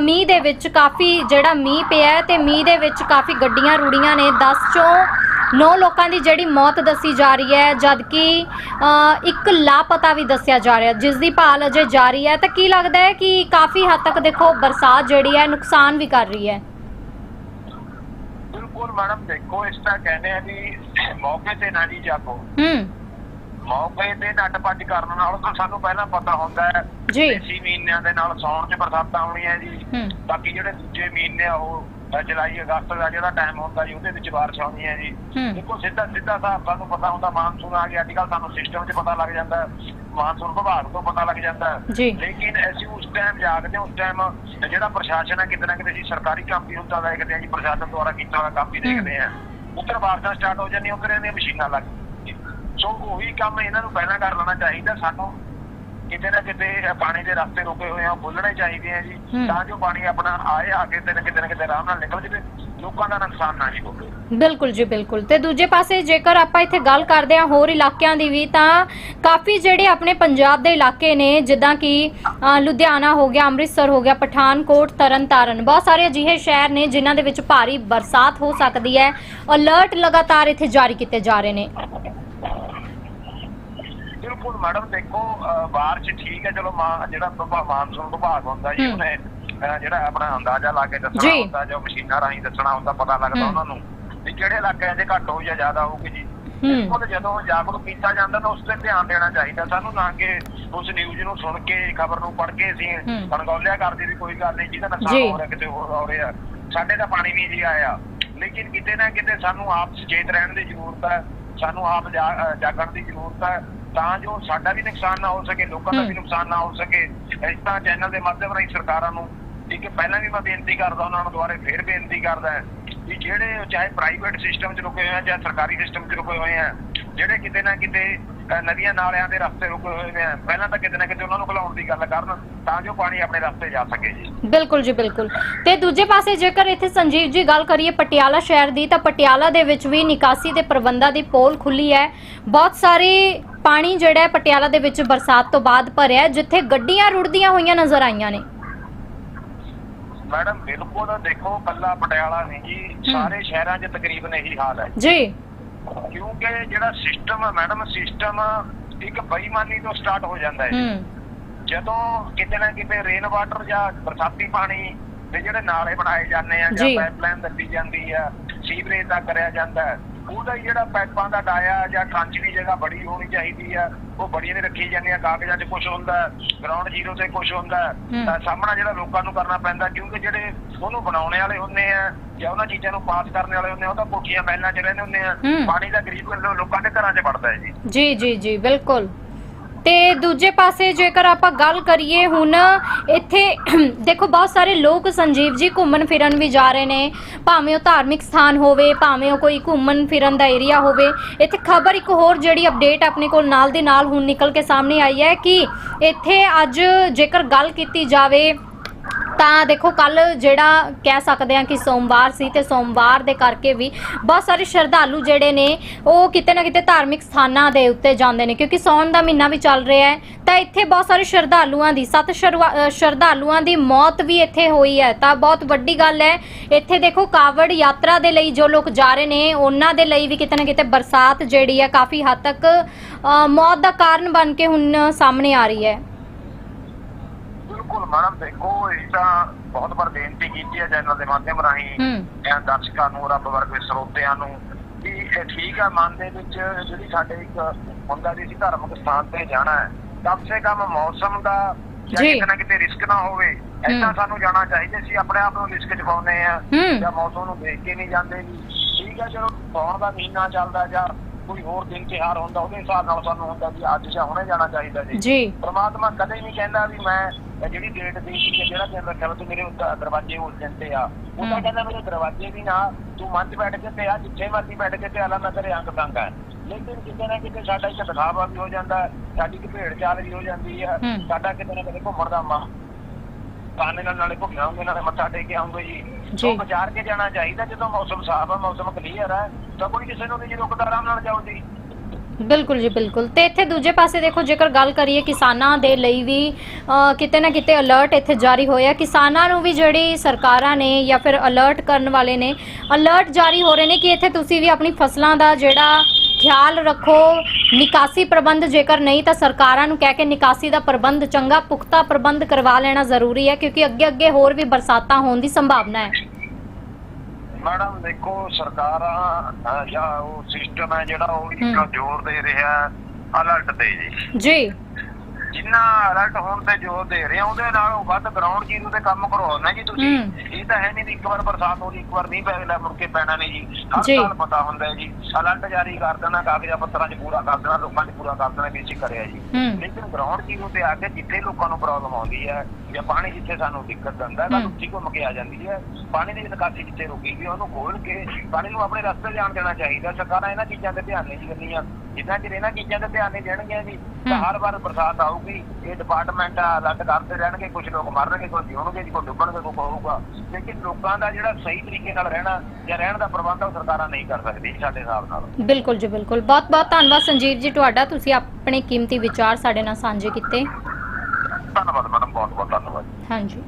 ਮੀਂਹ ਦੇ ਵਿੱਚ ਕਾਫੀ ਜਿਹੜਾ ਮੀਂਹ ਪਿਆ ਹੈ ਤੇ ਮੀਂਹ ਦੇ ਵਿੱਚ ਕਾਫੀ ਗੱਡੀਆਂ ਰੁੜੀਆਂ ਨੇ। 10 ਚੋਂ 9 ਲੋਕਾਂ ਦੀ ਜਿਹੜੀ ਮੌਤ ਦੱਸੀ ਜਾ ਰਹੀ ਹੈ ਜਦਕਿ ਇੱਕ ਲਾਪਤਾ ਵੀ ਦੱਸਿਆ ਜਾ ਰਿਹਾ। ਜਿਸ ਦੀ ਭਾਲ ਅਜੇ ਜਾਰੀ ਹੈ ਤਾਂ ਕੀ ਲੱਗਦਾ ਹੈ ਕਿ ਕਾਫੀ ਹੱਦ ਤੱਕ ਦੇਖੋ ਬਰਸਾਤ ਜਿਹੜੀ ਹੈ ਨੁਕਸਾਨ ਵੀ ਕਰ ਰਹੀ ਹੈ? ਬਿਲਕੁਲ ਮੈਡਮ ਦੇਖੋ ਇਸ ਤਰ੍ਹਾਂ ਕਹਿੰਦੇ ਆ ਵੀ ਮੌਕੇ ਤੇ ਨਾ ਜੀ ਜਾਗੋ। ਹੂੰ। ਮੌਕੇ ਤੇ ਨੱਟ ਭੱਜ ਕਰਨ ਨਾਲ ਤਾਂ ਸਾਨੂੰ ਪਹਿਲਾਂ ਪਤਾ ਹੁੰਦਾ ਹੈ ਜੀ। ਦੇਸੀ ਮਹੀਨਿਆਂ ਦੇ ਨਾਲ ਸੌਣ 'ਚ ਬਰਸਾਤਾਂ ਆਉਣੀਆਂ ਜੀ। ਬਾਕੀ ਜਿਹੜੇ ਦੂਜੇ ਮਹੀਨੇ ਆ ਉਹ ਜੁਲਾਈ ਅਗਸਤ ਦਾ ਜਿਹੜਾ ਟਾਈਮ ਹੁੰਦਾ ਜੀ ਉਹਦੇ ਵਿੱਚ ਬਾਰਿਸ਼ ਆਉਣੀ ਹੈ। ਜੀ ਦੇਖੋ ਸਿੱਧਾ ਸਿੱਧਾ ਹਿਸਾਬ ਸਾਨੂੰ ਪਤਾ ਹੁੰਦਾ ਮਾਨਸੂਨ ਆ ਗਿਆ ਅੱਜ ਕੱਲ੍ਹ ਸਾਨੂੰ ਸਿਸਟਮ 'ਚ ਪਤਾ ਲੱਗ ਜਾਂਦਾ ਮਾਨਸੂਨ ਵਿਭਾਗ ਤੋਂ ਪਤਾ ਲੱਗ ਜਾਂਦਾ। ਜੀ। ਲੇਕਿਨ ਅਸੀਂ ਉਸ ਟਾਈਮ ਜਾਗਦੇ ਹਾਂ ਉਸ ਟਾਈਮ ਜਿਹੜਾ ਪ੍ਰਸ਼ਾਸਨ ਹੈ ਕਿਤੇ ਨਾ ਕਿਤੇ ਅਸੀਂ ਸਰਕਾਰੀ ਕੰਮ ਵੀ ਹੁੰਦਾ ਦੇਖਦੇ ਹਾਂ ਜੀ ਪ੍ਰਸ਼ਾਸਨ ਦੁਆਰਾ ਕੀਤਾ ਹੋਇਆ ਕੰਮ ਵੀ ਦੇਖਦੇ ਹਾਂ। ਉੱਧਰ ਬਾਰਿਸ਼ਾਂ ਸਟਾਰਟ ਹੋ ਜਾਂਦੀਆਂ ਉੱਧਰ ਇਹਦੀਆਂ ਮਸ਼ੀਨਾਂ ਲੱਗ। ਸੋ ਉਹੀ ਕੰਮ ਇਹਨਾਂ ਨੂੰ ਪਹਿਲਾਂ ਕਰ ਲੈਣਾ ਚਾਹੀਦਾ ਸਾਨੂੰ ਕਿਤੇ ਨਾ ਕਿਤੇ ਪਾਣੀ ਦੇ ਰਸਤੇ ਰੁਕੇ ਹੋਏ ਆ ਖੋਲਣੇ ਚਾਹੀਦੇ ਆ ਜੀ ਹੂੰ। ਤਾਂ ਜੋ ਪਾਣੀ ਆਪਣਾ ਆਏ ਆ ਕੇ ਤੇ ਕਿਤੇ ਨਾ ਕਿਤੇ ਆਰਾਮ ਨਾਲ ਨਿਕਲ ਜਾਵੇ ਲੋਕਾਂ ਦਾ ਨੁਕਸਾਨ ਨਾ ਜੀ ਹੋਵੇ। ਬਿਲਕੁਲ ਜੀ ਬਿਲਕੁਲ। ਤੇ ਦੂਜੇ ਪਾਸੇ ਜੇਕਰ ਆਪਾਂ ਇੱਥੇ ਗੱਲ ਕਰਦੇ ਹਾਂ ਹੋਰ ਇਲਾਕਿਆਂ ਦੀ ਵੀ ਤਾਂ ਕਾਫੀ ਜਿਹੜੇ ਆਪਣੇ ਪੰਜਾਬ ਦੇ ਇਲਾਕੇ ਨੇ ਜਿੱਦਾਂ ਕਿ ਲੁਧਿਆਣਾ ਹੋ ਗਿਆ ਅੰਮ੍ਰਿਤਸਰ ਹੋ ਗਿਆ ਪਠਾਨਕੋਟ ਤਰਨਤਾਰਨ ਬਹੁਤ ਸਾਰੇ ਅਜਿਹੇ ਸ਼ਹਿਰ ਨੇ ਜਿਨ੍ਹਾਂ ਦੇ ਵਿੱਚ ਭਾਰੀ ਬਰਸਾਤ ਹੋ ਸਕਦੀ ਹੈ। ਅਲਰਟ ਲਗਾਤਾਰ ਇੱਥੇ ਜਾਰੀ ਕੀਤੇ ਜਾ ਰਹੇ ਨੇ। ਬਿਲਕੁਲ ਮੈਡਮ ਦੇਖੋ ਅਹ ਬਾਰਿਸ਼ ਠੀਕ ਹੈ ਚਲੋ ਮਾ ਜਿਹੜਾ ਮਾਨਸੂਨ ਵਿਭਾਗ ਹੁੰਦਾ ਜੀ। ਉਹਨੇ ਜਿਹੜਾ ਆਪਣਾ ਅੰਦਾਜ਼ਾ ਲਾ ਕੇ ਦੱਸਣਾ ਜੀ। ਹੁੰਦਾ ਜੋ ਮਸ਼ੀਨਾਂ ਰਾਹੀਂ ਦੱਸਣਾ ਹੁੰਦਾ ਪਤਾ ਲੱਗਦਾ। ਉਹਨਾਂ ਨੂੰ ਵੀ ਕਿਹੜੇ ਇਲਾਕਿਆਂ 'ਚ ਘੱਟ ਹੋ ਜਾਂ ਜ਼ਿਆਦਾ ਹੋਊਗੀ ਜੀ ਹੂੰ ਬਿਲਕੁਲ ਜਦੋਂ ਜਾਗਰੂਕ ਕੀਤਾ ਜਾਂਦਾ ਤਾਂ ਉਸ ਤੇ ਧਿਆਨ ਦੇਣਾ ਚਾਹੀਦਾ ਸਾਨੂੰ ਨਾ ਕਿ ਉਸ ਨਿਊਜ਼ ਨੂੰ ਸੁਣ ਕੇ ਖਬਰ ਨੂੰ ਪੜ੍ਹ ਕੇ ਅਸੀਂ। ਅਣਗੌਲਿਆ ਕਰਦੇ ਵੀ ਕੋਈ ਗੱਲ ਨਹੀਂ ਜਿਹਦਾ ਨੁਕਸਾਨ ਜੀ। ਹੋ ਰਿਹਾ ਕਿਤੇ ਹੋਰ ਹੋ ਰਿਹਾ ਸਾਡੇ ਤਾਂ ਪਾਣੀ ਵੀ ਜੀ ਆਇਆ ਲੇਕਿਨ ਕਿਤੇ ਨਾ ਕਿਤੇ ਸਾਨੂੰ ਆਪ ਸੁਚੇਤ ਰਹਿਣ ਦੀ ਜ਼ਰੂਰਤ ਹੈ ਸਾਨੂੰ ਆਪ ਜਾ- ਜਾਗਣ ਦੀ ਜ਼ਰੂਰਤ ਹੈ ਤਾਂ ਜੋ ਸਾਡਾ ਵੀ ਨੁਕਸਾਨ ਨਾ ਹੋ ਸਕੇ ਲੋਕਾਂ ਦਾ ਹੂੰ। ਵੀ ਨੁਕਸਾਨ ਨਾ ਹੋ ਸਕੇ ਇਸ ਤਰ੍ਹਾਂ ਚੈਨਲ ਦੇ ਮਾਧਿਅਮ ਰਾਹੀਂ ਸਰਕਾਰਾਂ ਨੂੰ ਇੱਕ ਪਹਿਲਾਂ ਵੀ ਮੈਂ ਬੇਨਤੀ ਕਰਦਾ ਉਹਨਾਂ ਨੂੰ ਦੁਬਾਰੇ ਫੇਰ ਬੇਨਤੀ ਕਰਦਾ ਹੈ ਵੀ ਜਿਹੜੇ ਚਾਹੇ ਪ੍ਰਾਈਵੇਟ ਸਿਸਟਮ 'ਚ ਰੁਕੇ ਹੋਏ ਆ ਜਾਂ ਸਰਕਾਰੀ ਸਿਸਟਮ 'ਚ ਰੁਕੇ ਹੋਏ ਆ ਜਿਹੜੇ ਕਿਤੇ ਨਾ ਕਿਤੇ ਨਦੀਆਂ ਨਾਲਿਆਂ ਦੇ ਰਸਤੇ ਰੁਕੇ ਹੋਏ ਆ ਪਹਿਲਾਂ ਤਾਂ ਕਿਤੇ ਨਾ ਕਿਤੇ ਉਹਨਾਂ ਨੂੰ ਖੁਲਾਉਣ ਦੀ ਗੱਲ ਕਰਨ ਤਾਂ ਜੋ ਪਾਣੀ ਆਪਣੇ ਰਸਤੇ ਜਾ ਸਕੇ ਜੀ। ਬਿਲਕੁਲ ਜੀ ਬਿਲਕੁਲ। ਤੇ ਦੂਜੇ ਪਾਸੇ ਜੇਕਰ ਇੱਥੇ ਸੰਜੀਵ ਜੀ ਗੱਲ ਕਰੀਏ ਪਟਿਆਲਾ ਸ਼ਹਿਰ ਦੀ ਤਾਂ ਪਟਿਆਲਾ ਦੇ ਵਿੱਚ ਵੀ ਨਿਕਾਸੀ ਦੇ ਪ੍ਰਬੰਧਾਂ ਦੀ ਪੋਲ ਖੁੱਲੀ ਹੈ। ਬਹੁਤ ਸਾਰੇ ਪਾਣੀ ਜਿਹੜਾ ਪਟਿਆਲਾ ਦੇ ਵਿੱਚ ਬਰਸਾਤ ਤੋਂ ਬਾਅਦ ਭਰਿਆ ਜਿੱਥੇ ਗੱਡੀਆਂ ਰੁੜਦੀਆਂ ਹੋਈਆਂ ਨਜ਼ਰ ਆਈਆਂ ਨੇ। ਮੈਡਮ ਬਿਲਕੁਲ ਦੇਖੋ ਕੱਲਾ ਪਟਿਆਲਾ ਨਹੀਂ ਜੀ ਸਾਰੇ ਸ਼ਹਿਰਾਂ 'ਚ ਤਕਰੀਬਨ ਇਹੀ ਹਾਲ ਹੈ। ਜੀ। ਕਿਉਂਕਿ ਜਿਹੜਾ ਸਿਸਟਮ ਹੈ ਮੈਡਮ ਸਿਸਟਮ ਇੱਕ ਬੇਈਮਾਨੀ ਤੋਂ ਸਟਾਰਟ ਹੋ ਜਾਂਦਾ ਹੈ। ਜਦੋਂ ਕਿਤੇ ਨਾ ਕਿਤੇ ਰੇਨ ਵਾਟਰ ਜਾਂ ਬਰਸਾਤੀ ਪਾਣੀ ਦੇ ਜਿਹੜੇ ਨਾਲੇ ਬਣਾਏ ਜਾਂਦੇ ਆ ਜਾਂ ਜੀ। ਪਾਈਪਲਾਈਨ ਦੱਬੀ ਜਾਂਦੀ ਆ ਸੀਵਰੇਜ ਦਾ ਕਰਿਆ ਜਾਂਦਾ ਹੈ, ਉਹਦਾ ਜਿਹੜਾ ਪਾਈਪਾਂ ਦਾ ਡਾਇਆ ਜਾਂ ਟਰੰਚ ਦੀ ਜਗ੍ਹਾ ਬੜੀ ਹੋਣੀ ਚਾਹੀਦੀ ਆ ਉਹ ਬੜੀਆਂ ਨੇ ਰੱਖੀ ਜਾਂਦੀਆਂ ਕਾਗਜ਼ਾਂ 'ਚ ਕੁਝ ਹੁੰਦਾ ਗਰਾਊਂਡ ਜ਼ੀਰੋ ਤੇ ਕੁਝ ਹੁੰਦਾ। ਤਾਂ ਸਾਹਮਣਾ ਜਿਹੜਾ ਲੋਕਾਂ ਨੂੰ ਕਰਨਾ ਪੈਂਦਾ ਕਿਉਂਕਿ ਜਿਹੜੇ ਉਹਨੂੰ ਬਣਾਉਣੇ ਵਾਲੇ ਹੁੰਦੇ ਆ ਜਾਂ ਉਹਨਾਂ ਚੀਜ਼ਾਂ ਨੂੰ ਪਾਸ ਕਰਨ ਵਾਲੇ ਹੁੰਦੇ ਆ ਉਹ ਤਾਂ ਕੋਠੀਆਂ ਮਹਿਲਾਂ 'ਚ ਰਹਿੰਦੇ ਹੁੰਦੇ ਆ। ਪਾਣੀ ਦਾ ਗਰੀਬ ਲੋਕਾਂ ਦੇ ਘਰਾਂ 'ਚ ਵੜਦਾ ਹੈ ਜੀ ਜੀ ਜੀ ਜੀ ਬਿਲਕੁਲ ਤੇ ਦੂਜੇ ਪਾਸੇ ਜੇਕਰ ਆਪਾਂ ਗੱਲ ਕਰੀਏ ਹੁਣ ਇੱਥੇ, ਦੇਖੋ ਬਹੁਤ ਸਾਰੇ ਲੋਕ ਸੰਜੀਵ ਜੀ ਘੁੰਮਣ ਫਿਰਨ ਵੀ ਜਾ ਰਹੇ ਨੇ। ਭਾਵੇਂ ਉਹ ਧਾਰਮਿਕ ਸਥਾਨ ਹੋਵੇ, ਭਾਵੇਂ ਉਹ ਕੋਈ ਘੁੰਮਣ ਫਿਰਨ ਦਾ ਏਰੀਆ ਹੋਵੇ। ਇੱਥੇ ਖਬਰ ਇੱਕ ਹੋਰ ਜਿਹੜੀ ਅਪਡੇਟ ਆਪਣੇ ਕੋਲ ਨਾਲ ਦੀ ਨਾਲ ਹੁਣ ਨਿਕਲ ਕੇ ਸਾਹਮਣੇ ਆਈ ਹੈ ਕਿ ਇੱਥੇ ਅੱਜ ਜੇਕਰ ਗੱਲ ਕੀਤੀ ਜਾਵੇ ਤਾਂ ਦੇਖੋ, ਕੱਲ ਜਿਹੜਾ ਕਹਿ ਸਕਦੇ ਆ ਕਿ ਸੋਮਵਾਰ ਸੀ ਤੇ ਸੋਮਵਾਰ ਦੇ ਕਰਕੇ ਵੀ ਬਹੁਤ ਸਾਰੇ ਸ਼ਰਧਾਲੂ ਜਿਹੜੇ ਨੇ, ਉਹ ਕਿਤੇ ਨਾ ਕਿਤੇ ਧਾਰਮਿਕ ਸਥਾਨਾਂ ਦੇ ਉੱਤੇ ਜਾਂਦੇ ਨੇ, ਕਿਉਂਕਿ ਸੌਣ ਦਾ ਮਹੀਨਾ ਵੀ ਚੱਲ ਰਿਹਾ ਹੈ। ਤਾਂ ਇੱਥੇ ਬਹੁਤ ਸਾਰੇ ਸ਼ਰਧਾਲੂਆਂ ਦੀ, ਸੱਤ ਸ਼ਰਵਾ- ਸ਼ਰਧਾਲੂਆਂ ਦੀ ਮੌਤ ਵੀ ਇੱਥੇ ਹੋਈ ਹੈ। ਤਾਂ ਬਹੁਤ ਵੱਡੀ ਗੱਲ ਹੈ, ਇੱਥੇ ਦੇਖੋ, ਕਾਵੜ ਯਾਤਰਾ ਦੇ ਲਈ ਜੋ ਲੋਕ ਜਾ ਰਹੇ ਨੇ, ਉਹਨਾਂ ਦੇ ਲਈ ਵੀ ਕਿਤੇ ਨਾ ਕਿਤੇ ਬਰਸਾਤ ਜਿਹੜੀ ਹੈ, ਕਾਫੀ ਹੱਦ ਤੱਕ ਮੌਤ ਦਾ ਕਾਰਨ ਬਣ ਕੇ ਹੁਣ ਸਾਹਮਣੇ ਆ ਰਹੀ ਹੈ। ਮੈਡਮ ਦੇਖੋ ਇਹ ਤਾਂ ਬਹੁਤ ਵਾਰ ਬੇਨਤੀ ਕੀਤੀ ਹੈ ਚੈਨਲ ਦੇ ਮਾਧਿਅਮ ਰਾਹੀਂ ਹੂੰ ਜਾਂ ਦਰਸ਼ਕਾਂ ਨੂੰ ਰੱਬ ਵਰਗੇ ਸਰੋਤਿਆਂ ਨੂੰ ਵੀ ਇਹ ਠੀਕ ਆ ਮਨ ਦੇ ਵਿੱਚ ਜਿਹੜੀ ਸਾਡੇ ਇੱਕ ਹੁੰਦਾ ਵੀ ਅਸੀਂ ਧਾਰਮਿਕ ਸਥਾਨ ਤੇ ਜਾਣਾ ਹੈ ਕਮ ਸੇ ਕਮ ਮੌਸਮ ਦਾ ਜਾਂ ਜੀ। ਕਿਤੇ ਨਾ ਕਿਤੇ ਰਿਸਕ ਨਾ ਹੋਵੇ ਏਦਾਂ ਸਾਨੂੰ ਜਾਣਾ ਚਾਹੀਦਾ ਸੀ ਆਪਣੇ ਆਪ ਨੂੰ ਰਿਸਕ ਚ ਪਾਉਂਦੇ ਆ। ਜਾਂ ਮੌਸਮ ਨੂੰ ਦੇਖ ਕੇ ਨਹੀਂ ਜਾਂਦੇ ਜੀ ਠੀਕ ਆ ਚਲੋ ਸੌਣ ਦਾ ਮਹੀਨਾ ਚੱਲਦਾ ਜਾਂ ਕੋਈ ਹੋਰ ਦਿਨ ਤਿਉਹਾਰ ਹੁੰਦਾ ਉਹਦੇ ਹਿਸਾਬ ਨਾਲ ਸਾਨੂੰ ਹੁੰਦਾ ਵੀ ਅੱਜ ਜਾਂ ਹੁਣੇ ਜਾਣਾ ਚਾਹੀਦਾ ਜੀ। ਜੀ। ਪਰਮਾਤਮਾ ਕਦੇ ਨਹੀਂ ਕਹਿੰਦਾ ਵੀ ਮੈਂ ਜਿਹੜੀ ਡੇਟ ਦੀ ਸੀ ਕਿ ਜਿਹੜਾ ਦਿਨ ਰੱਖਿਆ ਤੂੰ ਮੇਰੇ ਉੱਤੇ ਦਰਵਾਜ਼ੇ ਉਸ ਦਿਨ ਤੇ ਆ। ਉਹ ਤਾਂ। ਕਹਿੰਦਾ ਮੇਰੇ ਦਰਵਾਜ਼ੇ ਵੀ ਨਾ ਤੂੰ ਮੰਚ ਬੈਠ ਕੇ ਤੇ ਆ ਜਿੱਥੇ ਮਰਜ਼ੀ ਬੈਠ ਕੇ ਤੇ ਆਲਾ ਮੈਂ ਤੇਰੇ ਅੰਗ ਤੰਗ ਹੈ ਲੇਕਿਨ ਕਿਤੇ ਨਾ ਕਿਤੇ ਸਾਡਾ ਇੱਕ ਦਿਖਾਵਾ ਵੀ ਹੋ ਜਾਂਦਾ ਸਾਡੀ ਭੇਡ ਚਾਲ ਵੀ ਹੋ ਜਾਂਦੀ ਹਮ। ਸਾਡਾ ਕਿਤੇ ਨਾ ਕਿਤੇ ਘੁੰਮਣ ਦਾ ਮਾ ਕਾਨੇ ਨਾਲ ਨਾਲੇ ਘੁੰਮ ਆਉਂਗੇ ਨਾਲੇ ਮੱਥਾ ਟੇਕ ਕੇ ਆਉਂਗੇ ਜੀ। ਉਹ ਵਿਚਾਰ ਕੇ ਜਾਣਾ ਚਾਹੀਦਾ ਜਦੋਂ ਮੌਸਮ ਸਾਫ਼ ਹੈ ਮੌਸਮ ਕਲੀਅਰ ਹੈ ਤਾਂ ਕੋਈ ਕਿਸੇ ਨੂੰ ਨਹੀਂ ਰੁਕਦਾ ਆਰਾਮ ਨਾਲ ਜਾਓ ਜੀ। ਬਿਲਕੁਲ ਜੀ ਬਿਲਕੁਲ। ਤੇ ਇੱਥੇ ਦੂਜੇ ਪਾਸੇ ਦੇਖੋ ਜੇਕਰ ਗੱਲ ਕਰੀਏ ਕਿਸਾਨਾਂ ਦੇ ਲਈ ਵੀ ਅ, ਕਿਤੇ ਨਾ ਕਿਤੇ ਅਲਰਟ ਇੱਥੇ ਜਾਰੀ ਹੋਇਆ। ਕਿਸਾਨਾਂ ਨੂੰ ਵੀ ਜਿਹੜੀ ਸਰਕਾਰਾਂ ਨੇ ਜਾਂ ਫਿਰ ਅਲਰਟ ਕਰਨ ਵਾਲੇ ਨੇ ਅਲਰਟ ਜਾਰੀ ਹੋ ਰਹੇ ਨੇ ਕਿ ਇੱਥੇ ਤੁਸੀਂ ਵੀ ਆਪਣੀ ਫਸਲਾਂ ਦਾ ਜਿਹੜਾ ਖਿਆਲ ਰੱਖੋ। ਨਿਕਾਸੀ ਪ੍ਰਬੰਧ ਜੇਕਰ ਨਹੀਂ ਤਾਂ ਸਰਕਾਰਾਂ ਨੂੰ ਕਹਿ ਕੇ ਨਿਕਾਸੀ ਦਾ ਪ੍ਰਬੰਧ ਚੰਗਾ ਪੁਖਤਾ ਪ੍ਰਬੰਧ ਕਰਵਾ ਲੈਣਾ ਜ਼ਰੂਰੀ ਹੈ ਕਿਉਂਕਿ ਅੱਗੇ ਅੱਗੇ ਹੋਰ ਵੀ ਬਰਸਾਤਾਂ ਹੋਣ ਦੀ ਸੰਭਾਵਨਾ ਹੈ। ਮੈਡਮ ਦੇਖੋ ਸਰਕਾਰਾਂ ਜਾਂ ਉਹ ਸਿਸਟਮ ਹੈ ਜਿਹੜਾ ਉਹ ਇੱਕ। ਜ਼ੋਰ ਦੇ ਰਿਹਾ ਅਲਰਟ ਤੇ ਜੀ ਜੀ ਜਿੰਨਾ ਅਲਰਟ ਹੋਣ ਤੇ ਜ਼ੋਰ ਦੇ ਰਿਹਾ ਉਹਦੇ ਨਾਲੋਂ ਵੱਧ ਗਰਾਊਂਡ ਜ਼ੀਰੋ ਤੇ ਕੰਮ ਕਰਵਾਉਣਾ ਜੀ ਤੁਸੀਂ। ਇਹ ਤਾਂ ਹੈ ਨਹੀਂ ਵੀ ਇੱਕ ਵਾਰ ਬਰਸਾਤ ਹੋ ਗਈ ਇੱਕ ਵਾਰ ਨਹੀਂ ਪੈਣਾ ਮੁੜ ਕੇ ਪੈਣਾ ਨਹੀਂ ਜੀ। ਹਰ। ਸਾਲ ਪਤਾ ਹੁੰਦਾ ਹੈ ਜੀ। ਅਲਰਟ ਜਾਰੀ ਕਰ ਦੇਣਾ ਕਾਗਜ਼ਾਂ ਪੱਤਰਾਂ 'ਚ ਪੂਰਾ ਕਰ ਦੇਣਾ ਲੋਕਾਂ 'ਚ ਪੂਰਾ ਕਰ ਦੇਣਾ ਵੀ ਅਸੀਂ ਕਰਿਆ ਜੀ। ਲੇਕਿਨ ਗਰਾਊਂਡ ਜ਼ੀਰੋ ਤੇ ਆ ਕੇ ਜਿੱਥੇ ਲੋਕਾਂ ਨੂੰ ਪ੍ਰੋਬਲਮ ਆਉਂਦੀ ਹੈ ਜਾਂ ਪਾਣੀ ਜਿੱਥੇ ਸਾਨੂੰ ਦਿੱਕਤ ਦਿੰਦਾ ਹੈ। ਤਾਂ। ਉੱਥੇ ਘੁੰਮ ਕੇ ਆ ਜਾਂਦੀ ਹੈ। ਪਾਣੀ ਦੀ ਨਿਕਾਸੀ ਜਿੱਥੇ ਰੁਕੀ ਗਈ ਉਹਨੂੰ ਖੋਲ ਕੇ ਪਾਣੀ ਨੂੰ ਆਪਣੇ ਰਸਤੇ ਜਾਣ ਦੇਣਾ ਚਾਹੀਦਾ। ਸਰਕਾਰਾਂ ਇਹਨਾਂ ਚੀਜ਼ਾਂ ਤੇ ਧਿਆਨ ਨਹੀਂ ਦਿੰਦੀਆਂ। ਜਿੰਨਾ ਚਿਰ ਇਹਨਾਂ ਚੀਜ਼ਾਂ ਤੇ ਧਿਆਨ ਨਹੀਂ ਦੇਣਗੀਆਂ ਜੀ ਤਾਂ। ਹਰ ਵਾਰ ਬਰਸਾਤ ਆਊਗੀ ਇਹ ਡਿਪਾਰਟਮੈਂਟ ਅਲੱਗ ਕਰਦੇ ਰਹਿਣਗੇ ਕੁਝ ਲੋਕ ਮਰਨਗੇ ਕੋਈ ਜਿਉਣਗੇ ਜੀ ਕੋਈ ਡੁੱਬਣਗੇ ਕੋਈ ਹੋਊਗਾ। ਲੇਕਿਨ ਲੋਕਾਂ ਦਾ ਜਿਹੜਾ ਸਹੀ ਤਰੀਕੇ ਨਾਲ ਰਹਿਣਾ ਜਾਂ ਰਹਿਣ ਦਾ ਪ੍ਰਬੰਧ ਉਹ ਸਰਕਾਰਾਂ ਨਹੀਂ ਕਰ ਸਕਦੀ ਸਾਡੇ ਹਿਸਾਬ ਨਾਲ। ਬਿਲਕੁਲ ਜੀ ਬਿਲਕੁਲ। ਬਹੁਤ ਬਹੁਤ ਧੰਨਵਾਦ ਸੰਜੀਵ ਜੀ ਤੁਹਾਡਾ ਤੁਸੀਂ ਆਪਣੇ ਕੀਮਤੀ ਵਿਚਾਰ ਸਾਡੇ ਨਾਲ ਸਾਂਝੇ ਕੀਤੇ। ਧੰਨਵਾਦ ਮੈਡਮ ਬਹੁਤ ਬਹੁਤ ਧੰਨਵਾਦ। ਹਾਂਜੀ।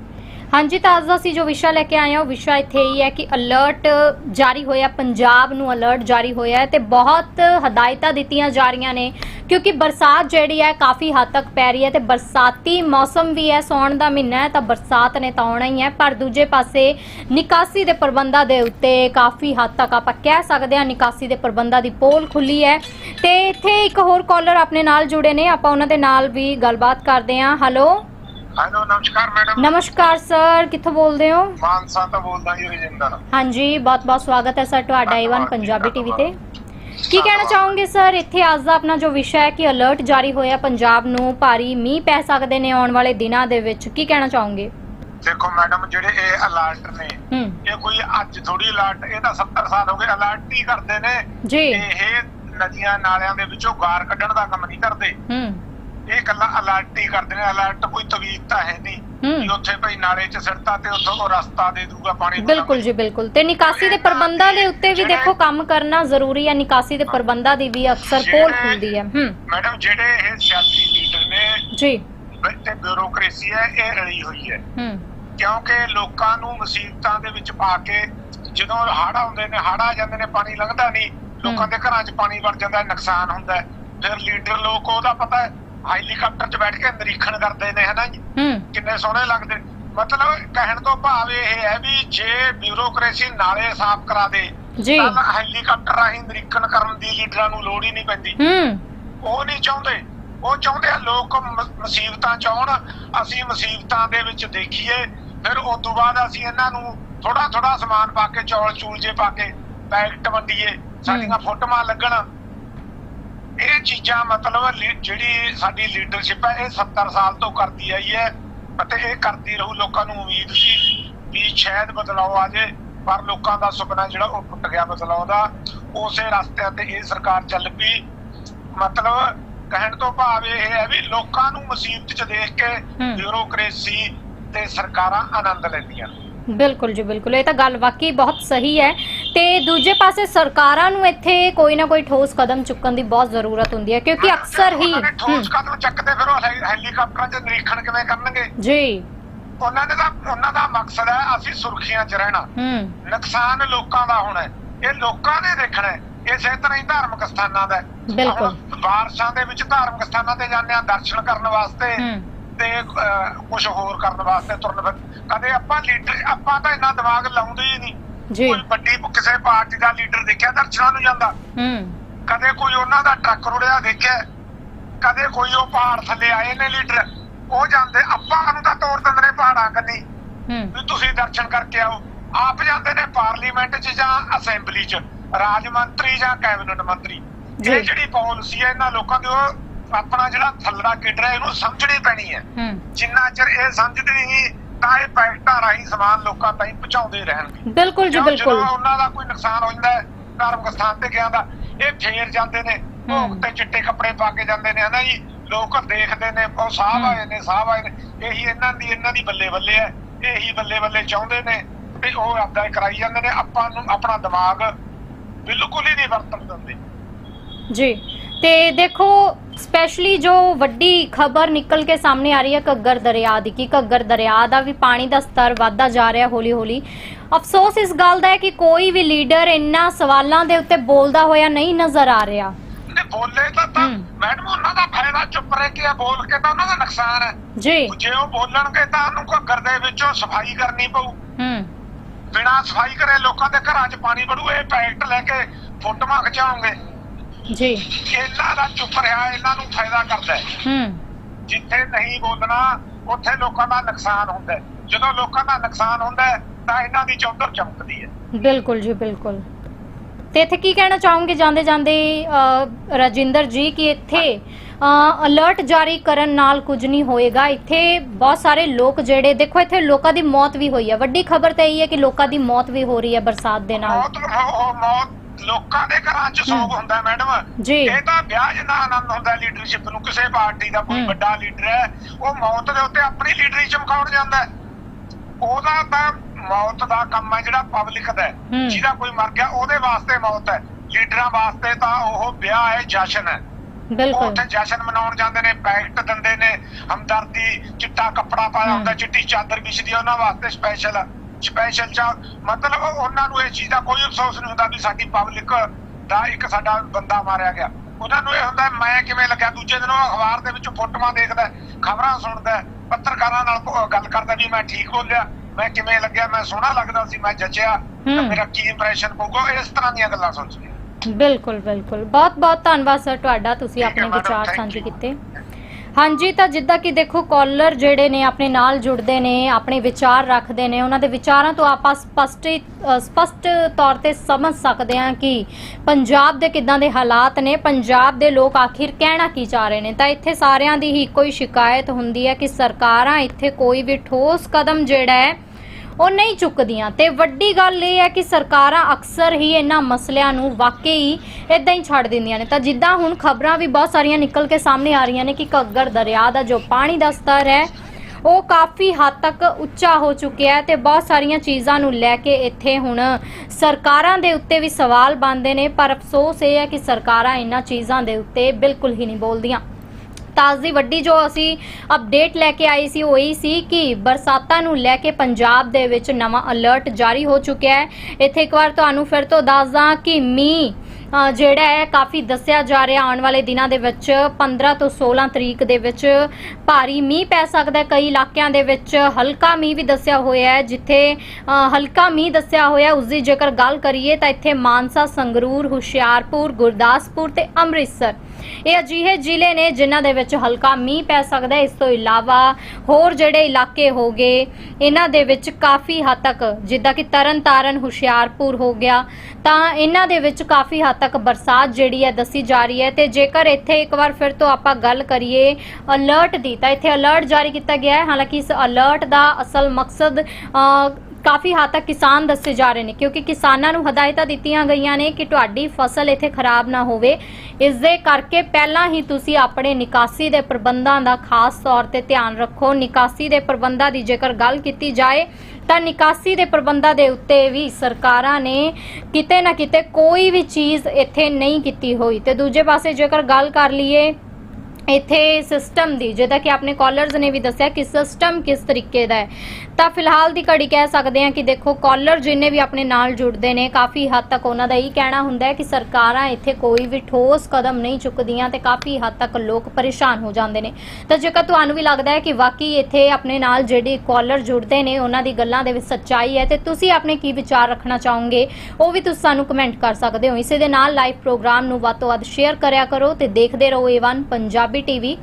ਹਾਂਜੀ ਤਾਂ ਅੱਜ ਦਾ ਅਸੀਂ ਜੋ ਵਿਸ਼ਾ ਲੈ ਕੇ ਆਏ ਹਾਂ, ਉਹ ਵਿਸ਼ਾ ਇੱਥੇ ਹੀ ਹੈ ਕਿ ਅਲਰਟ ਜਾਰੀ ਹੋਇਆ, ਪੰਜਾਬ ਨੂੰ ਅਲਰਟ ਜਾਰੀ ਹੋਇਆ ਹੈ ਤੇ ਬਹੁਤ ਹਦਾਇਤਾਂ ਦਿੱਤੀਆਂ ਜਾ ਰਹੀਆਂ ਨੇ, ਕਿਉਂਕਿ ਬਰਸਾਤ ਜਿਹੜੀ ਹੈ ਕਾਫੀ ਹੱਦ ਤੱਕ ਪੈ ਰਹੀ ਹੈ ਤੇ ਬਰਸਾਤੀ ਮੌਸਮ ਵੀ ਹੈ, ਸੌਣ ਦਾ ਮਹੀਨਾ ਹੈ ਤਾਂ ਬਰਸਾਤ ਨੇ ਤਾਂ ਆਉਣਾ ਹੀ ਹੈ, ਪਰ ਦੂਜੇ ਪਾਸੇ ਨਿਕਾਸੀ ਦੇ ਪ੍ਰਬੰਧਾਂ ਦੇ ਉੱਤੇ ਕਾਫੀ ਹੱਦ ਤੱਕ ਆਪਾਂ ਕਹਿ ਸਕਦੇ ਹਾਂ ਨਿਕਾਸੀ ਦੇ ਪ੍ਰਬੰਧਾਂ ਦੀ ਪੋਲ ਖੁੱਲੀ ਹੈ। ਤੇ ਇੱਥੇ ਇੱਕ ਹੋਰ ਕਾਲਰ ਆਪਣੇ ਨਾਲ ਜੁੜੇ ਨੇ, ਆਪਾਂ ਉਹਨਾਂ ਦੇ ਨਾਲ ਵੀ ਗੱਲਬਾਤ ਕਰਦੇ ਹਾਂ। ਹੈਲੋ ਹੈਲੋ ਨਮਸਕਾਰ ਮੈਡਮ। ਨਮਸਕਾਰ ਸਰ। ਕਿੱਥੋਂ ਬੋਲਦੇ ਹੋ? ਮਾਨਸਾ ਤੋਂ ਬੋਲਦਾ ਜੀ ਰਜਿੰਦਰ। ਹਾਂਜੀ ਬਹੁਤ-ਬਹੁਤ ਸਵਾਗਤ ਹੈ ਸਰ ਤੁਹਾਡਾ ਜੀ, ਪੰਜਾਬੀ ਟੀਵੀ ਤੇ। ਕੀ ਕਹਿਣਾ ਚਾਹੋਗੇ ਸਰ? ਇੱਥੇ ਅੱਜ ਦਾ ਆਪਣਾ ਜੋ ਵਿਸ਼ਾ ਹੈ ਕਿ ਅਲਰਟ ਜਾਰੀ ਹੋਇਆ ਪੰਜਾਬ ਨੂੰ ਭਾਰੀ ਮੀਂਹ ਪੈ ਸਕਦੇ ਨੇ ਆਉਣ ਵਾਲੇ ਦਿਨਾਂ ਦੇ ਵਿੱਚ। ਕੀ ਕਹਿਣਾ ਚਾਹੋਗੇ? ਦੇਖੋ ਮੈਡਮ ਜਿਹੜੇ ਇਹ ਅਲਰਟ ਨੇ ਇਹ ਕੋਈ ਅੱਜ ਥੋੜੀ ਅਲਰਟ ਇਹ ਤਾਂ 70 ਸਾਲ ਹੋ ਗਏ ਅਲਰਟ ਹੀ ਕਰਦੇ ਨੇ। ਜੀ। ਇਹ ਨਦੀਆਂ ਨਾਲਿਆਂ ਦੇ ਵਿੱਚੋਂ ਗਾਰ ਕੱਢਣ ਦਾ ਕੰਮ ਨਹੀਂ ਕਰਦੇ। ਹੂੰ। ਇਹ ਇਕੱਲਾ ਅਲਰਟ ਹੀ ਕਰਦੇ ਨੇ ਅਲਰਟ ਕੋਈ ਤਵੀਤ ਤਾਂ ਹੈ ਨਹੀਂ ਕਿ ਉੱਥੇ ਭਈ ਨਾਲੇ 'ਚ ਸਿੱਟਤਾ ਤੇ ਉੱਥੋਂ ਉਹ ਰਸਤਾ ਦੇ ਦੂਗਾ ਪਾਣੀ ਨੂੰ ਬਿਲਕੁਲ ਜੀ ਬਿਲਕੁਲ। ਤੇ ਨਿਕਾਸੀ ਦੇ ਪ੍ਰਬੰਧਾਂ ਦੇ ਉੱਤੇ ਵੀ ਦੇਖੋ ਕੰਮ ਕਰਨਾ ਜ਼ਰੂਰੀ ਹੈ ਨਿਕਾਸੀ ਦੇ ਪ੍ਰਬੰਧਾਂ ਦੀ ਵੀ ਅਕਸਰ ਪੋਲ ਖੁੱਲਦੀ ਹੈ। ਹੂੰ। ਮੈਡਮ ਜਿਹੜੇ ਇਹ ਸਿਆਸੀ ਲੀਡਰ ਨੇ ਜੀ। ਤੇ ਬਿਊਰੋਕ੍ਰੇਸੀ ਹੈ ਇਹ ਰਲੀ ਹੋਈ ਹੈ। ਹੂੰ। ਕਿਉਂਕਿ ਲੋਕਾਂ ਨੂੰ ਮੁਸੀਬਤਾਂ ਦੇ ਵਿੱਚ ਪਾ ਕੇ ਜਦੋਂ ਹੜ੍ਹ ਆਉਂਦੇ ਨੇ ਹੜ੍ਹ ਆ ਜਾਂਦੇ ਨੇ ਪਾਣੀ ਲੰਘਦਾ ਨਹੀਂ ਲੋਕਾਂ ਦੇ ਘਰਾਂ 'ਚ ਪਾਣੀ ਵੜ ਜਾਂਦਾ ਨੁਕਸਾਨ ਹੁੰਦਾ ਹੈ। ਫਿਰ ਲੀਡਰ ਲੋਕ ਉਹਦਾ ਪਤਾ ਹੈ ਹੈਲੀਕਾਪਟਰ 'ਚ ਬੈਠ ਕੇ ਨਿਰੀਖਣ ਕਰਦੇ ਨੇ ਹਨਾ ਕਿੰਨੇ ਸੋਹਣੇ ਲੱਗਦੇ। ਮਤਲਬ ਕਹਿਣ ਤੋਂ ਭਾਵ ਇਹ ਹੈ ਵੀ ਜੇ ਬਿਊਰੋਕ੍ਰੇਸੀ ਨਾਲੇ ਸਾਫ਼ ਕਰਾ ਦੇ ਜੀ। ਤਾਂ ਹੈਲੀਕਾਪਟਰ ਰਾਹੀਂ ਨਿਰੀਖਣ ਕਰਨ ਦੀ ਲੀਡਰਾਂ ਨੂੰ ਲੋੜ ਹੀ ਨਹੀਂ ਪੈਂਦੀ। ਉਹ ਨਹੀਂ ਚਾਹੁੰਦੇ। ਉਹ ਚਾਹੁੰਦੇ ਆ ਲੋਕ ਮੁਸੀਬਤਾਂ ਚਾਹਣ ਅਸੀਂ ਮੁਸੀਬਤਾਂ ਦੇ ਵਿੱਚ ਦੇਖੀਏ ਫਿਰ ਉਸ ਤੋਂ ਬਾਅਦ ਅਸੀਂ ਇਹਨਾਂ ਨੂੰ ਥੋੜਾ ਥੋੜਾ ਸਮਾਨ ਪਾ ਕੇ ਚੌਲ ਚੂਲ ਜੇ ਪਾ ਕੇ ਪੈਕਟ ਵੰਡੀਏ ਸਾਡੀਆਂ ਫੋਟੋਆਂ ਲੱਗਣ ਇਹ ਚੀਜ਼ਾਂ ਮਤਲਬ ਲੀ- ਜਿਹੜੀ ਸਾਡੀ ਲੀਡਰਸ਼ਿਪ ਹੈ ਇਹ 70 ਸਾਲ ਤੋਂ ਕਰਦੀ ਆਈ ਹੈ ਅਤੇ ਇਹ ਕਰਦੀ ਰਹੂ ਲੋਕਾਂ ਨੂੰ ਉਮੀਦ ਸੀ ਵੀ ਸ਼ਾਇਦ ਬਦਲਾਅ ਆ ਜੇ ਪਰ ਲੋਕਾਂ ਦਾ ਸੁਪਨਾ ਜਿਹੜਾ ਉਹ ਟੁੱਟ ਗਿਆ ਬਦਲਾਅ ਦਾ। ਉਸੇ ਰਸਤੇ ਤੇ ਇਹ ਸਰਕਾਰ ਚੱਲ ਪਈ। ਮਤਲਬ ਕਹਿਣ ਤੋਂ ਭਾਵ ਇਹ ਹੈ ਵੀ ਲੋਕਾਂ ਨੂੰ ਮੁਸੀਬਤ 'ਚ ਦੇਖ ਕੇ। ਬਿਊਰੋਕ੍ਰੇਸੀ ਤੇ ਸਰਕਾਰਾਂ ਆਨੰਦ ਲੈਂਦੀਆਂ ਬਿਲਕੁਲ ਜੀ ਬਿਲਕੁਲ। ਇਹ ਤਾਂ ਗੱਲ ਵਾਕਈ ਬਹੁਤ ਸਹੀ ਹੈ। ਤੇ ਦੂਜੇ ਪਾਸੇ ਸਰਕਾਰਾਂ ਨੂੰ ਇੱਥੇ ਕੋਈ ਨਾ ਕੋਈ ਠੋਸ ਕਦਮ ਚੁੱਕਣ ਦੀ ਬਹੁਤ ਜ਼ਰੂਰਤ ਹੁੰਦੀ ਹੈ ਕਿਉਂਕਿ ਅਕਸਰ ਹੀ ਠੋਸ ਕਦਮ ਚੱਕਦੇ ਫਿਰ ਉਹ ਹੈਲੀ- ਹੈਲੀਕਾਪਟਰਾਂ 'ਚ ਨਿਰੀਖਣ ਕਿਵੇਂ ਕਰਨਗੇ ਜੀ ਉਹਨਾਂ ਦੇ ਉਹਨਾਂ ਦਾ ਮਕਸਦ ਹੈ ਅਸੀਂ ਸੁਰਖੀਆਂ 'ਚ ਰਹਿਣਾ ਹੂੰ ਨੁਕਸਾਨ ਲੋਕਾਂ ਦਾ ਹੋਣਾ ਹੈ। ਇਹ ਲੋਕਾਂ ਨੇ ਦੇਖਣਾ ਹੈ। ਇਸੇ ਤਰ੍ਹਾਂ ਹੀ ਧਾਰਮਿਕ ਸਥਾਨਾਂ ਦਾ। ਬਿਲਕੁਲ। ਬਾਰਸ਼ਾਂ ਦੇ ਵਿੱਚ ਧਾਰਮਿਕ ਸਥਾਨਾਂ ਤੇ ਜਾਂਦੇ ਆ ਦਰਸ਼ਨ ਕਰਨ ਵਾਸਤੇ ਤੇ ਕੁਝ ਹੋਰ ਕਰਨ ਵਾਸਤੇ ਤੁਰਨ ਫਿਰ ਕਦੇ ਆਪਾਂ ਲੀਡਰ ਆਪਾਂ ਤਾਂ ਇੰਨਾ ਦਿਮਾਗ ਲਾਉਂਦੇ ਹੀ ਨਹੀਂ ਜੀ। ਕੋਈ ਵੱਡੀ ਕਿਸੇ ਪਾਰਟੀ ਦਾ ਲੀਡਰ ਦੇਖਿਆ ਦਰਸ਼ਨਾਂ ਨੂੰ ਜਾਂਦਾ। ਹੂੰ। ਕਦੇ ਕੋਈ ਉਹਨਾਂ ਦਾ ਟਰੱਕ ਰੁੜਿਆ ਦੇਖਿਆ ਕਦੇ ਕੋਈ ਉਹ ਪਹਾੜ ਥੱਲੇ ਆਏ ਨੇ ਲੀਡਰ। ਉਹ ਜਾਂਦੇ ਆਪਾਂ ਨੂੰ ਤਾਂ ਤੋੜ ਦਿੰਦੇ ਨੇ ਪਹਾੜਾਂ ਕੰਨੀ। ਹੂੰ। ਵੀ ਤੁਸੀਂ ਦਰਸ਼ਨ ਕਰਕੇ ਆਓ। ਆਪ ਜਾਂਦੇ ਨੇ ਪਾਰਲੀਮੈਂਟ 'ਚ ਜਾਂ ਅਸੈਂਬਲੀ 'ਚ ਰਾਜ ਮੰਤਰੀ ਜਾਂ ਕੈਬਨਿਟ ਮੰਤਰੀ। ਜੀ। ਇਹ ਜਿਹੜੀ ਪਾਲਿਸੀ ਹੈ ਇਹਨਾਂ ਲੋਕਾਂ ਦੀ ਉਹ ਆਪਣਾ ਜਿਹੜਾ ਥੱਲੜਾ ਕਿਡਰ ਹੈ ਇਹਨੂੰ ਸਮਝਣੀ ਪੈਣੀ ਹੈ। ਹੂੰ। ਜਿੰਨਾ ਚਿਰ ਇਹ ਸਮਝਦੇ ਨਹੀਂ ਤਾਂ ਇਹ ਪੈਕਟਾਂ ਰਾਹੀਂ ਸਮਾਨ ਲੋਕਾਂ ਤਾਈਂ ਪਹੁੰਚਾਉਂਦੇ ਰਹਿਣਗੇ ਬਿਲਕੁਲ ਜੀ ਬਿਲਕੁਲ ਜਦੋਂ ਉਹਨਾਂ ਦਾ ਕੋਈ ਨੁਕਸਾਨ ਹੋ ਜਾਂਦਾ ਹੈ ਧਾਰਮਿਕ ਸਥਾਨ ਤੇ ਗਿਆ ਦਾ ਇਹ ਫੇਰ ਜਾਂਦੇ ਨੇ ਭੋਗ। ਤੇ ਚਿੱਟੇ ਕੱਪੜੇ ਪਾ ਕੇ ਜਾਂਦੇ ਨੇ ਹਨਾ ਜੀ? ਲੋਕ ਦੇਖਦੇ ਨੇ ਉਹ ਸਾਹਿਬ। ਆਏ ਨੇ ਸਾਹਿਬ ਆਏ ਨੇ। ਇਹੀ ਇਹਨਾਂ ਦੀ ਇਹਨਾਂ ਦੀ ਬੱਲੇ ਬੱਲੇ ਹੈ ਇਹੀ ਬੱਲੇ ਬੱਲੇ ਚਾਹੁੰਦੇ ਨੇ ਤੇ ਉਹ ਆਪਦਾ ਕਰਾਈ ਜਾਂਦੇ ਨੇ। ਆਪਾਂ ਨੂੰ ਆਪਣਾ ਦਿਮਾਗ ਬਿਲਕੁਲ ਹੀ ਨਹੀਂ ਵਰਤਣ ਦਿੰਦੇ। ਜੀ। ਤੇ ਦੇਖੋ ਸਪੈਸ਼ਲੀ ਜੋ ਵੱਡੀ ਖਬਰ ਨਿਕਲ ਕੇ ਸਾਹਮਣੇ ਆ ਰਹੀ ਹੈ ਘੱਗਰ ਦਰਿਆ ਦੀ ਕਿ ਘੱਗਰ ਦਰਿਆ ਦਾ ਵੀ ਪਾਣੀ ਦਾ ਸਤਰ ਵਧਦਾ ਜਾ ਰਿਹਾ ਹੌਲੀ ਹੌਲੀ ਅਫਸੋਸ ਇਸ ਗੱਲ ਦਾ ਹੈ ਕਿ ਕੋਈ ਵੀ ਲੀਡਰ ਇੰਨਾ ਸਵਾਲਾਂ ਦੇ ਉੱਤੇ ਬੋਲਦਾ ਹੋਇਆ ਨਹੀਂ ਨਜ਼ਰ ਆ ਰਿਹਾ। ਨੇ ਬੋਲੇ ਤਾਂ। ਮੈਡਮ ਉਹਨਾਂ ਦਾ ਫਾਇਦਾ ਚੁੱਪ ਰਹਿ ਕੇ ਆ, ਬੋਲ ਕੇ ਤਾਂ ਉਹਨਾਂ ਦਾ ਨੁਕਸਾਨ ਹੈ। ਜੀ। ਜੇ ਉਹ ਬੋਲਣਗੇ ਤਾਂ ਉਹਨੂੰ ਘੱਗਰ ਦੇ ਵਿੱਚੋਂ ਸਫ਼ਾਈ ਕਰਨੀ ਪਊ। ਹੂੰ। ਬਿਨਾ ਸਫ਼ਾਈ ਕਰੇ ਲੋਕਾਂ ਦੇ ਘਰਾਂ 'ਚ ਪਾਣੀ ਵੜੂ ਇਹ ਪੈਕਟ ਲੈ ਕੇ ਫੋਟੋਆਂ ਖਿਚਾਉਂਗੇ। ਜੀ। ਇਹਨਾਂ ਦਾ ਚੁੱਪ ਰਿਹਾ ਇਹਨਾਂ ਨੂੰ ਫਾਇਦਾ ਕਰਦਾ ਹੈ। ਹੂੰ। ਜਿੱਥੇ ਨਹੀਂ ਬੋਲਣਾ ਉੱਥੇ ਲੋਕਾਂ ਦਾ ਨੁਕਸਾਨ ਹੁੰਦਾ ਹੈ। ਜਦੋਂ ਲੋਕਾਂ ਦਾ ਨੁਕਸਾਨ ਹੁੰਦਾ ਹੈ ਤਾਂ ਇਹਨਾਂ ਦੀ ਚੌਧਰ ਚਮਕਦੀ ਹੈ। ਬਿਲਕੁਲ ਜੀ ਬਿਲਕੁਲ। ਤੇ ਇੱਥੇ ਕੀ ਕਹਿਣਾ ਚਾਹੋਗੇ? ਜਾਂਦੇ ਜਾਂਦੇ ਰਾਜਿੰਦਰ ਜੀ ਕਿ ਇੱਥੇ ਅਲਰਟ ਜਾਰੀ ਕਰਨ ਨਾਲ ਕੁਝ ਨਹੀਂ ਹੋਏਗਾ। ਇੱਥੇ ਬਹੁਤ ਸਾਰੇ ਲੋਕ ਜਿਹੜੇ ਦੇਖੋ ਇੱਥੇ ਲੋਕਾਂ ਦੀ ਮੌਤ ਵੀ ਹੋਈ ਹੈ। ਵੱਡੀ ਖਬਰ ਤਾਂ ਇਹ ਹੈ ਕਿ ਲੋਕਾਂ ਦੀ ਮੌਤ ਵੀ ਹੋ ਰਹੀ ਹੈ ਬਰਸਾਤ ਦੇ ਨਾਲ। ਮੌਤ ਮੌਤ ਲੋਕਾਂ ਦੇ ਘਰਾਂ 'ਚ ਸੋਗ ਹੂੰ। ਹੁੰਦਾ ਹੈ ਮੈਡਮ ਜੀ। ਇਹ ਤਾਂ ਵਿਆਹ ਜਿੰਨਾ ਆਨੰਦ ਹੁੰਦਾ ਲੀਡਰਸ਼ਿਪ ਨੂੰ। ਕਿਸੇ ਪਾਰਟੀ ਦਾ ਕੋਈ ਹੂੰ। ਵੱਡਾ ਲੀਡਰ ਹੈ ਉਹ ਮੌਤ ਦੇ ਉੱਤੇ ਆਪਣੀ ਲੀਡਰੀ ਚਮਕਾਉਣ ਜਾਂਦਾ ਹੈ। ਉਹਦਾ ਤਾਂ ਮੌਤ ਦਾ ਕੰਮ ਹੈ ਜਿਹੜਾ ਪਬਲਿਕ ਦਾ ਹੈ। ਹੂੰ। ਜਿਹਦਾ ਕੋਈ ਮਰ ਗਿਆ ਉਹਦੇ ਵਾਸਤੇ ਮੌਤ ਹੈ। ਲੀਡਰਾਂ ਵਾਸਤੇ ਤਾਂ ਉਹ ਵਿਆਹ ਹੈ ਜਸ਼ਨ ਹੈ। ਬਿਲਕੁਲ। ਉੱਥੇ ਜਸ਼ਨ ਮਨਾਉਣ ਜਾਂਦੇ ਨੇ ਪੈਕਟ ਦਿੰਦੇ ਨੇ। ਹਮਦਰਦੀ ਚਿੱਟਾ ਕੱਪੜਾ ਪਾਇਆ ਹੂੰ। ਹੁੰਦਾ ਚਿੱਟੀ ਚਾਦਰ ਵਿਛਦੀ ਹੈ ਉਹਨਾਂ ਵਾਸਤੇ ਸਪੈਸ਼ਲ ਸਪੈਸ਼ਲ ਚਾ ਮਤਲਬ ਉਹਨਾਂ ਨੂੰ ਇਹ ਚੀਜ਼ ਦਾ ਕੋਈ ਅਫਸੋਸ ਨਹੀਂ ਹੁੰਦਾ ਵੀ ਸਾਡੀ ਪਬਲਿਕ ਦਾ ਇੱਕ ਸਾਡਾ ਬੰਦਾ ਮਾਰਿਆ ਗਿਆ। ਉਹਨਾਂ ਨੂੰ ਇਹ ਹੁੰਦਾ ਮੈਂ ਕਿਵੇਂ ਲੱਗਿਆ? ਦੂਜੇ ਦਿਨ ਉਹ ਅਖਬਾਰ ਦੇ ਵਿੱਚ ਫੋਟੋਆਂ ਦੇਖਦਾ ਖਬਰਾਂ ਸੁਣਦਾ ਪੱਤਰਕਾਰਾਂ ਨਾਲ ਗੱਲ ਕਰਦਾ ਵੀ ਮੈਂ ਠੀਕ ਬੋਲਿਆ ਮੈਂ ਕਿਵੇਂ ਲੱਗਿਆ ਮੈਂ ਸੋਹਣਾ ਲੱਗਦਾ ਸੀ ਮੈਂ ਜੱਜਿਆ। ਮੇਰਾ ਕੀ ਇੰਪ੍ਰੈਸ਼ਨ ਪਊਗਾ? ਇਸ ਤਰ੍ਹਾਂ ਦੀਆਂ ਗੱਲਾਂ ਸੋਚਦੇ ਬਿਲਕੁਲ ਬਿਲਕੁਲ। ਬਹੁਤ ਬਹੁਤ ਧੰਨਵਾਦ ਸਰ ਤੁਹਾਡਾ ਤੁਸੀਂ ਆਪਣੇ ਵਿਚਾਰ ਸਾਂਝੇ. ਕੀਤੇ। ਹਾਂਜੀ ਤਾਂ ਜਿੱਦਾਂ ਕਿ ਦੇਖੋ ਕਾਲਰ ਜਿਹੜੇ ਨੇ ਆਪਣੇ ਨਾਲ ਜੁੜਦੇ ਨੇ ਆਪਣੇ ਵਿਚਾਰ ਰੱਖਦੇ ਨੇ ਉਹਨਾਂ ਦੇ ਵਿਚਾਰਾਂ ਤੋਂ ਆਪਾਂ ਸਪਸ਼ਟ ਅ, ਸਪਸ਼ਟ ਤੌਰ ਤੇ ਸਮਝ ਸਕਦੇ ਹਾਂ ਕਿ ਪੰਜਾਬ ਦੇ ਕਿੱਦਾਂ ਦੇ ਹਾਲਾਤ ਨੇ ਪੰਜਾਬ ਦੇ ਲੋਕ ਆਖਿਰ ਕਹਿਣਾ ਕੀ ਚਾਹ ਰਹੇ ਨੇ? ਤਾਂ ਇੱਥੇ ਸਾਰਿਆਂ ਦੀ ਹੀ ਇੱਕੋ ਹੀ ਸ਼ਿਕਾਇਤ ਹੁੰਦੀ ਹੈ ਕਿ ਸਰਕਾਰਾਂ ਇੱਥੇ ਕੋਈ ਵੀ ਠੋਸ ਕਦਮ ਜਿਹੜਾ ਹੈ ਉਹ ਨਹੀਂ ਚੁੱਕਦੀਆਂ। ਤੇ ਵੱਡੀ ਗੱਲ ਇਹ ਹੈ ਕਿ ਸਰਕਾਰਾਂ ਅਕਸਰ ਹੀ ਇਹਨਾਂ ਮਸਲਿਆਂ ਨੂੰ ਵਾਕਈ ਇਦਾਂ ਹੀ ਛੱਡ ਦਿੰਦੀਆਂ ਨੇ। ਤਾਂ ਜਿੱਦਾਂ ਹੁਣ ਖਬਰਾਂ ਵੀ ਬਹੁਤ ਸਾਰੀਆਂ ਨਿਕਲ ਕੇ ਸਾਹਮਣੇ ਆ ਰਹੀਆਂ ਨੇ ਕਿ ਘੱਗਰ ਦਰਿਆ ਦਾ ਜੋ ਪਾਣੀ ਦਾ ਸਤਰ ਹੈ, ਉਹ ਕਾਫੀ ਹੱਦ ਤੱਕ ਉੱਚਾ ਹੋ ਚੁੱਕਿਆ ਹੈ ਤੇ ਬਹੁਤ ਸਾਰੀਆਂ ਚੀਜ਼ਾਂ ਨੂੰ ਲੈ ਕੇ ਇੱਥੇ ਹੁਣ ਸਰਕਾਰਾਂ ਦੇ ਉੱਤੇ ਵੀ ਸਵਾਲ ਬਣਦੇ ਨੇ। ਪਰ ਅਫਸੋਸ ਇਹ ਹੈ ਕਿ ਸਰਕਾਰਾਂ ਇਹਨਾਂ ਚੀਜ਼ਾਂ ਦੇ ਉੱਤੇ ਬਿਲਕੁਲ ਹੀ ਨਹੀਂ ਬੋਲਦੀਆਂ। ਤਾਜ਼ੀ ਵੱਡੀ ਜੋ ਅਸੀਂ ਅਪਡੇਟ ਲੈ ਕੇ ਆਈ ਸੀ ਉਹ ਇਹ ਸੀ ਕਿ ਬਰਸਾਤਾਂ ਨੂੰ ਲੈ ਕੇ ਪੰਜਾਬ ਦੇ ਵਿੱਚ ਨਵਾਂ ਅਲਰਟ ਜਾਰੀ ਹੋ ਚੁੱਕਿਆ ਹੈ। ਇੱਥੇ ਇੱਕ ਵਾਰ ਤੁਹਾਨੂੰ ਫਿਰ ਤੋਂ ਦੱਸਦਾ ਕਿ ਮੀਂਹ ਜਿਹੜਾ ਹੈ ਕਾਫੀ ਦੱਸਿਆ ਜਾ ਰਿਹਾ ਆਉਣ ਵਾਲੇ ਦਿਨਾਂ ਦੇ ਵਿੱਚ। 15 ਤੋਂ 16 ਤਰੀਕ ਦੇ ਵਿੱਚ ਭਾਰੀ ਮੀਂਹ ਪੈ ਸਕਦਾ ਕਈ ਇਲਾਕਿਆਂ ਦੇ ਵਿੱਚ ਹਲਕਾ ਮੀਂਹ ਵੀ ਦੱਸਿਆ ਹੋਇਆ ਹੈ ਜਿੱਥੇ ਹਲਕਾ ਮੀਂਹ ਦੱਸਿਆ ਹੋਇਆ ਹੈ, ਉਸ ਦੀ ਜੇਕਰ ਗੱਲ ਕਰੀਏ ਤਾਂ ਇੱਥੇ ਮਾਨਸਾ ਸੰਗਰੂਰ ਹੁਸ਼ਿਆਰਪੁਰ ਗੁਰਦਾਸਪੁਰ ਤੇ ਅੰਮ੍ਰਿਤਸਰ ਇਹ ਅਜਿਹੇ ਜ਼ਿਲ੍ਹੇ ਨੇ ਜਿਨ੍ਹਾਂ ਦੇ ਵਿੱਚ ਹਲਕਾ ਮੀਂਹ ਪੈ ਸਕਦਾ ਹੈ। ਇਸ ਤੋਂ ਇਲਾਵਾ ਹੋਰ ਜਿਹੜੇ ਇਲਾਕੇ ਹੋ ਗਏ, ਇਹਨਾਂ ਦੇ ਵਿੱਚ ਕਾਫੀ ਹੱਦ ਤੱਕ, ਜਿੱਦਾਂ ਕਿ ਤਰਨਤਾਰਨ, ਹੁਸ਼ਿਆਰਪੁਰ ਹੋ ਗਿਆ, ਤਾਂ ਇਹਨਾਂ ਦੇ ਵਿੱਚ ਕਾਫੀ ਹੱਦ ਤੱਕ ਬਰਸਾਤ ਜਿਹੜੀ ਹੈ ਦੱਸੀ ਜਾ ਰਹੀ ਹੈ। ਤੇ ਜੇਕਰ ਇੱਥੇ ਇੱਕ ਵਾਰ ਫਿਰ ਤੋਂ ਆਪਾਂ ਗੱਲ ਕਰੀਏ ਅਲਰਟ ਦੀ, ਤਾਂ ਇੱਥੇ ਅਲਰਟ ਜਾਰੀ ਕੀਤਾ ਗਿਆ ਹੈ। ਹਾਲਾਂਕਿ ਇਸ ਅਲਰਟ ਦਾ ਅਸਲ ਮਕਸਦ ਕਾਫੀ ਹੱਦ ਤੱਕ ਕਿਸਾਨ ਦੱਸੇ ਜਾ ਰਹੇ ਨੇ, ਕਿਉਂਕਿ ਕਿਸਾਨਾਂ ਨੂੰ ਹਦਾਇਤਾਂ ਦਿੱਤੀਆਂ ਗਈਆਂ ਨੇ ਕਿ ਤੁਹਾਡੀ ਫਸਲ ਇੱਥੇ ਖਰਾਬ ਨਾ ਹੋਵੇ। ਇਸ ਦੇ ਕਰਕੇ ਪਹਿਲਾਂ ਹੀ ਤੁਸੀਂ ਆਪਣੇ ਨਿਕਾਸੀ ਦੇ ਪ੍ਰਬੰਧਾਂ ਦਾ ਖਾਸ ਤੌਰ ਤੇ ਧਿਆਨ ਰੱਖੋ। ਨਿਕਾਸੀ ਦੇ ਪ੍ਰਬੰਧਾਂ ਦੀ ਜੇਕਰ ਗੱਲ ਕੀਤੀ ਜਾਏ, ਤਾਂ ਨਿਕਾਸੀ ਦੇ ਪ੍ਰਬੰਧਾਂ ਦੇ ਉੱਤੇ ਵੀ ਸਰਕਾਰਾਂ ਨੇ ਕਿਤੇ ਨਾ ਕਿਤੇ ਕੋਈ ਵੀ ਚੀਜ਼ ਇੱਥੇ ਨਹੀਂ ਕੀਤੀ ਹੋਈ। ਤੇ ਦੂਜੇ ਪਾਸੇ ਜੇਕਰ ਗੱਲ ਕਰ ਲਈਏ ਇੱਥੇ ਸਿਸਟਮ ਦੀ ਜਿਹਦਾ ਕਿ ਆਪਣੇ ਕਾਲਰਸ ਨੇ ਵੀ ਦੱਸਿਆ ਕਿ ਸਿਸਟਮ ਕਿਸ ਤਰੀਕੇ ਦਾ ਹੈ। ਤਾਂ ਫਿਲਹਾਲ ਦੀ ਘੜੀ ਕਹਿ ਸਕਦੇ ਹਾਂ ਕਿ ਦੇਖੋ ਕਾਲਰ ਜਿੰਨੇ ਵੀ ਆਪਣੇ ਨਾਲ ਜੁੜਦੇ ਨੇ, ਕਾਫੀ ਹੱਦ ਤੱਕ ਉਹਨਾਂ ਦਾ ਇਹ ਕਹਿਣਾ ਹੁੰਦਾ ਹੈ ਕਿ ਸਰਕਾਰਾਂ ਇੱਥੇ ਕੋਈ ਵੀ ਠੋਸ ਕਦਮ ਨਹੀਂ ਚੁੱਕਦੀਆਂ ਤੇ ਕਾਫੀ ਹੱਦ ਤੱਕ ਲੋਕ ਪਰੇਸ਼ਾਨ ਹੋ ਜਾਂਦੇ ਨੇ। ਤਾਂ ਜੇਕਰ ਤੁਹਾਨੂੰ ਵੀ ਲੱਗਦਾ ਹੈ ਕਿ ਵਾਕਈ ਇੱਥੇ ਆਪਣੇ ਨਾਲ ਜਿਹੜੇ ਕਾਲਰ ਜੁੜਦੇ ਨੇ, ਉਹਨਾਂ ਦੀ ਗੱਲਾਂ ਦੇ ਵਿੱਚ ਸੱਚਾਈ ਹੈ ਤੇ ਤੁਸੀਂ ਆਪਣੇ ਕੀ ਵਿਚਾਰ ਰੱਖਣਾ ਚਾਹੋਗੇ, ਉਹ ਵੀ ਤੁਸੀਂ ਸਾਨੂੰ ਕਮੈਂਟ ਕਰ ਸਕਦੇ ਹੋ। ਇਸੇ ਦੇ ਨਾਲ ਲਾਈਵ ਪ੍ਰੋਗਰਾਮ ਨੂੰ ਵੱਧ ਤੋਂ ਵੱਧ ਸ਼ੇਅਰ ਕਰਿਆ ਕਰੋ ਤੇ ਦੇਖਦੇ ਰਹੋ ਏਵਨ ਪੰਜਾਬੀ ਟੀਵੀ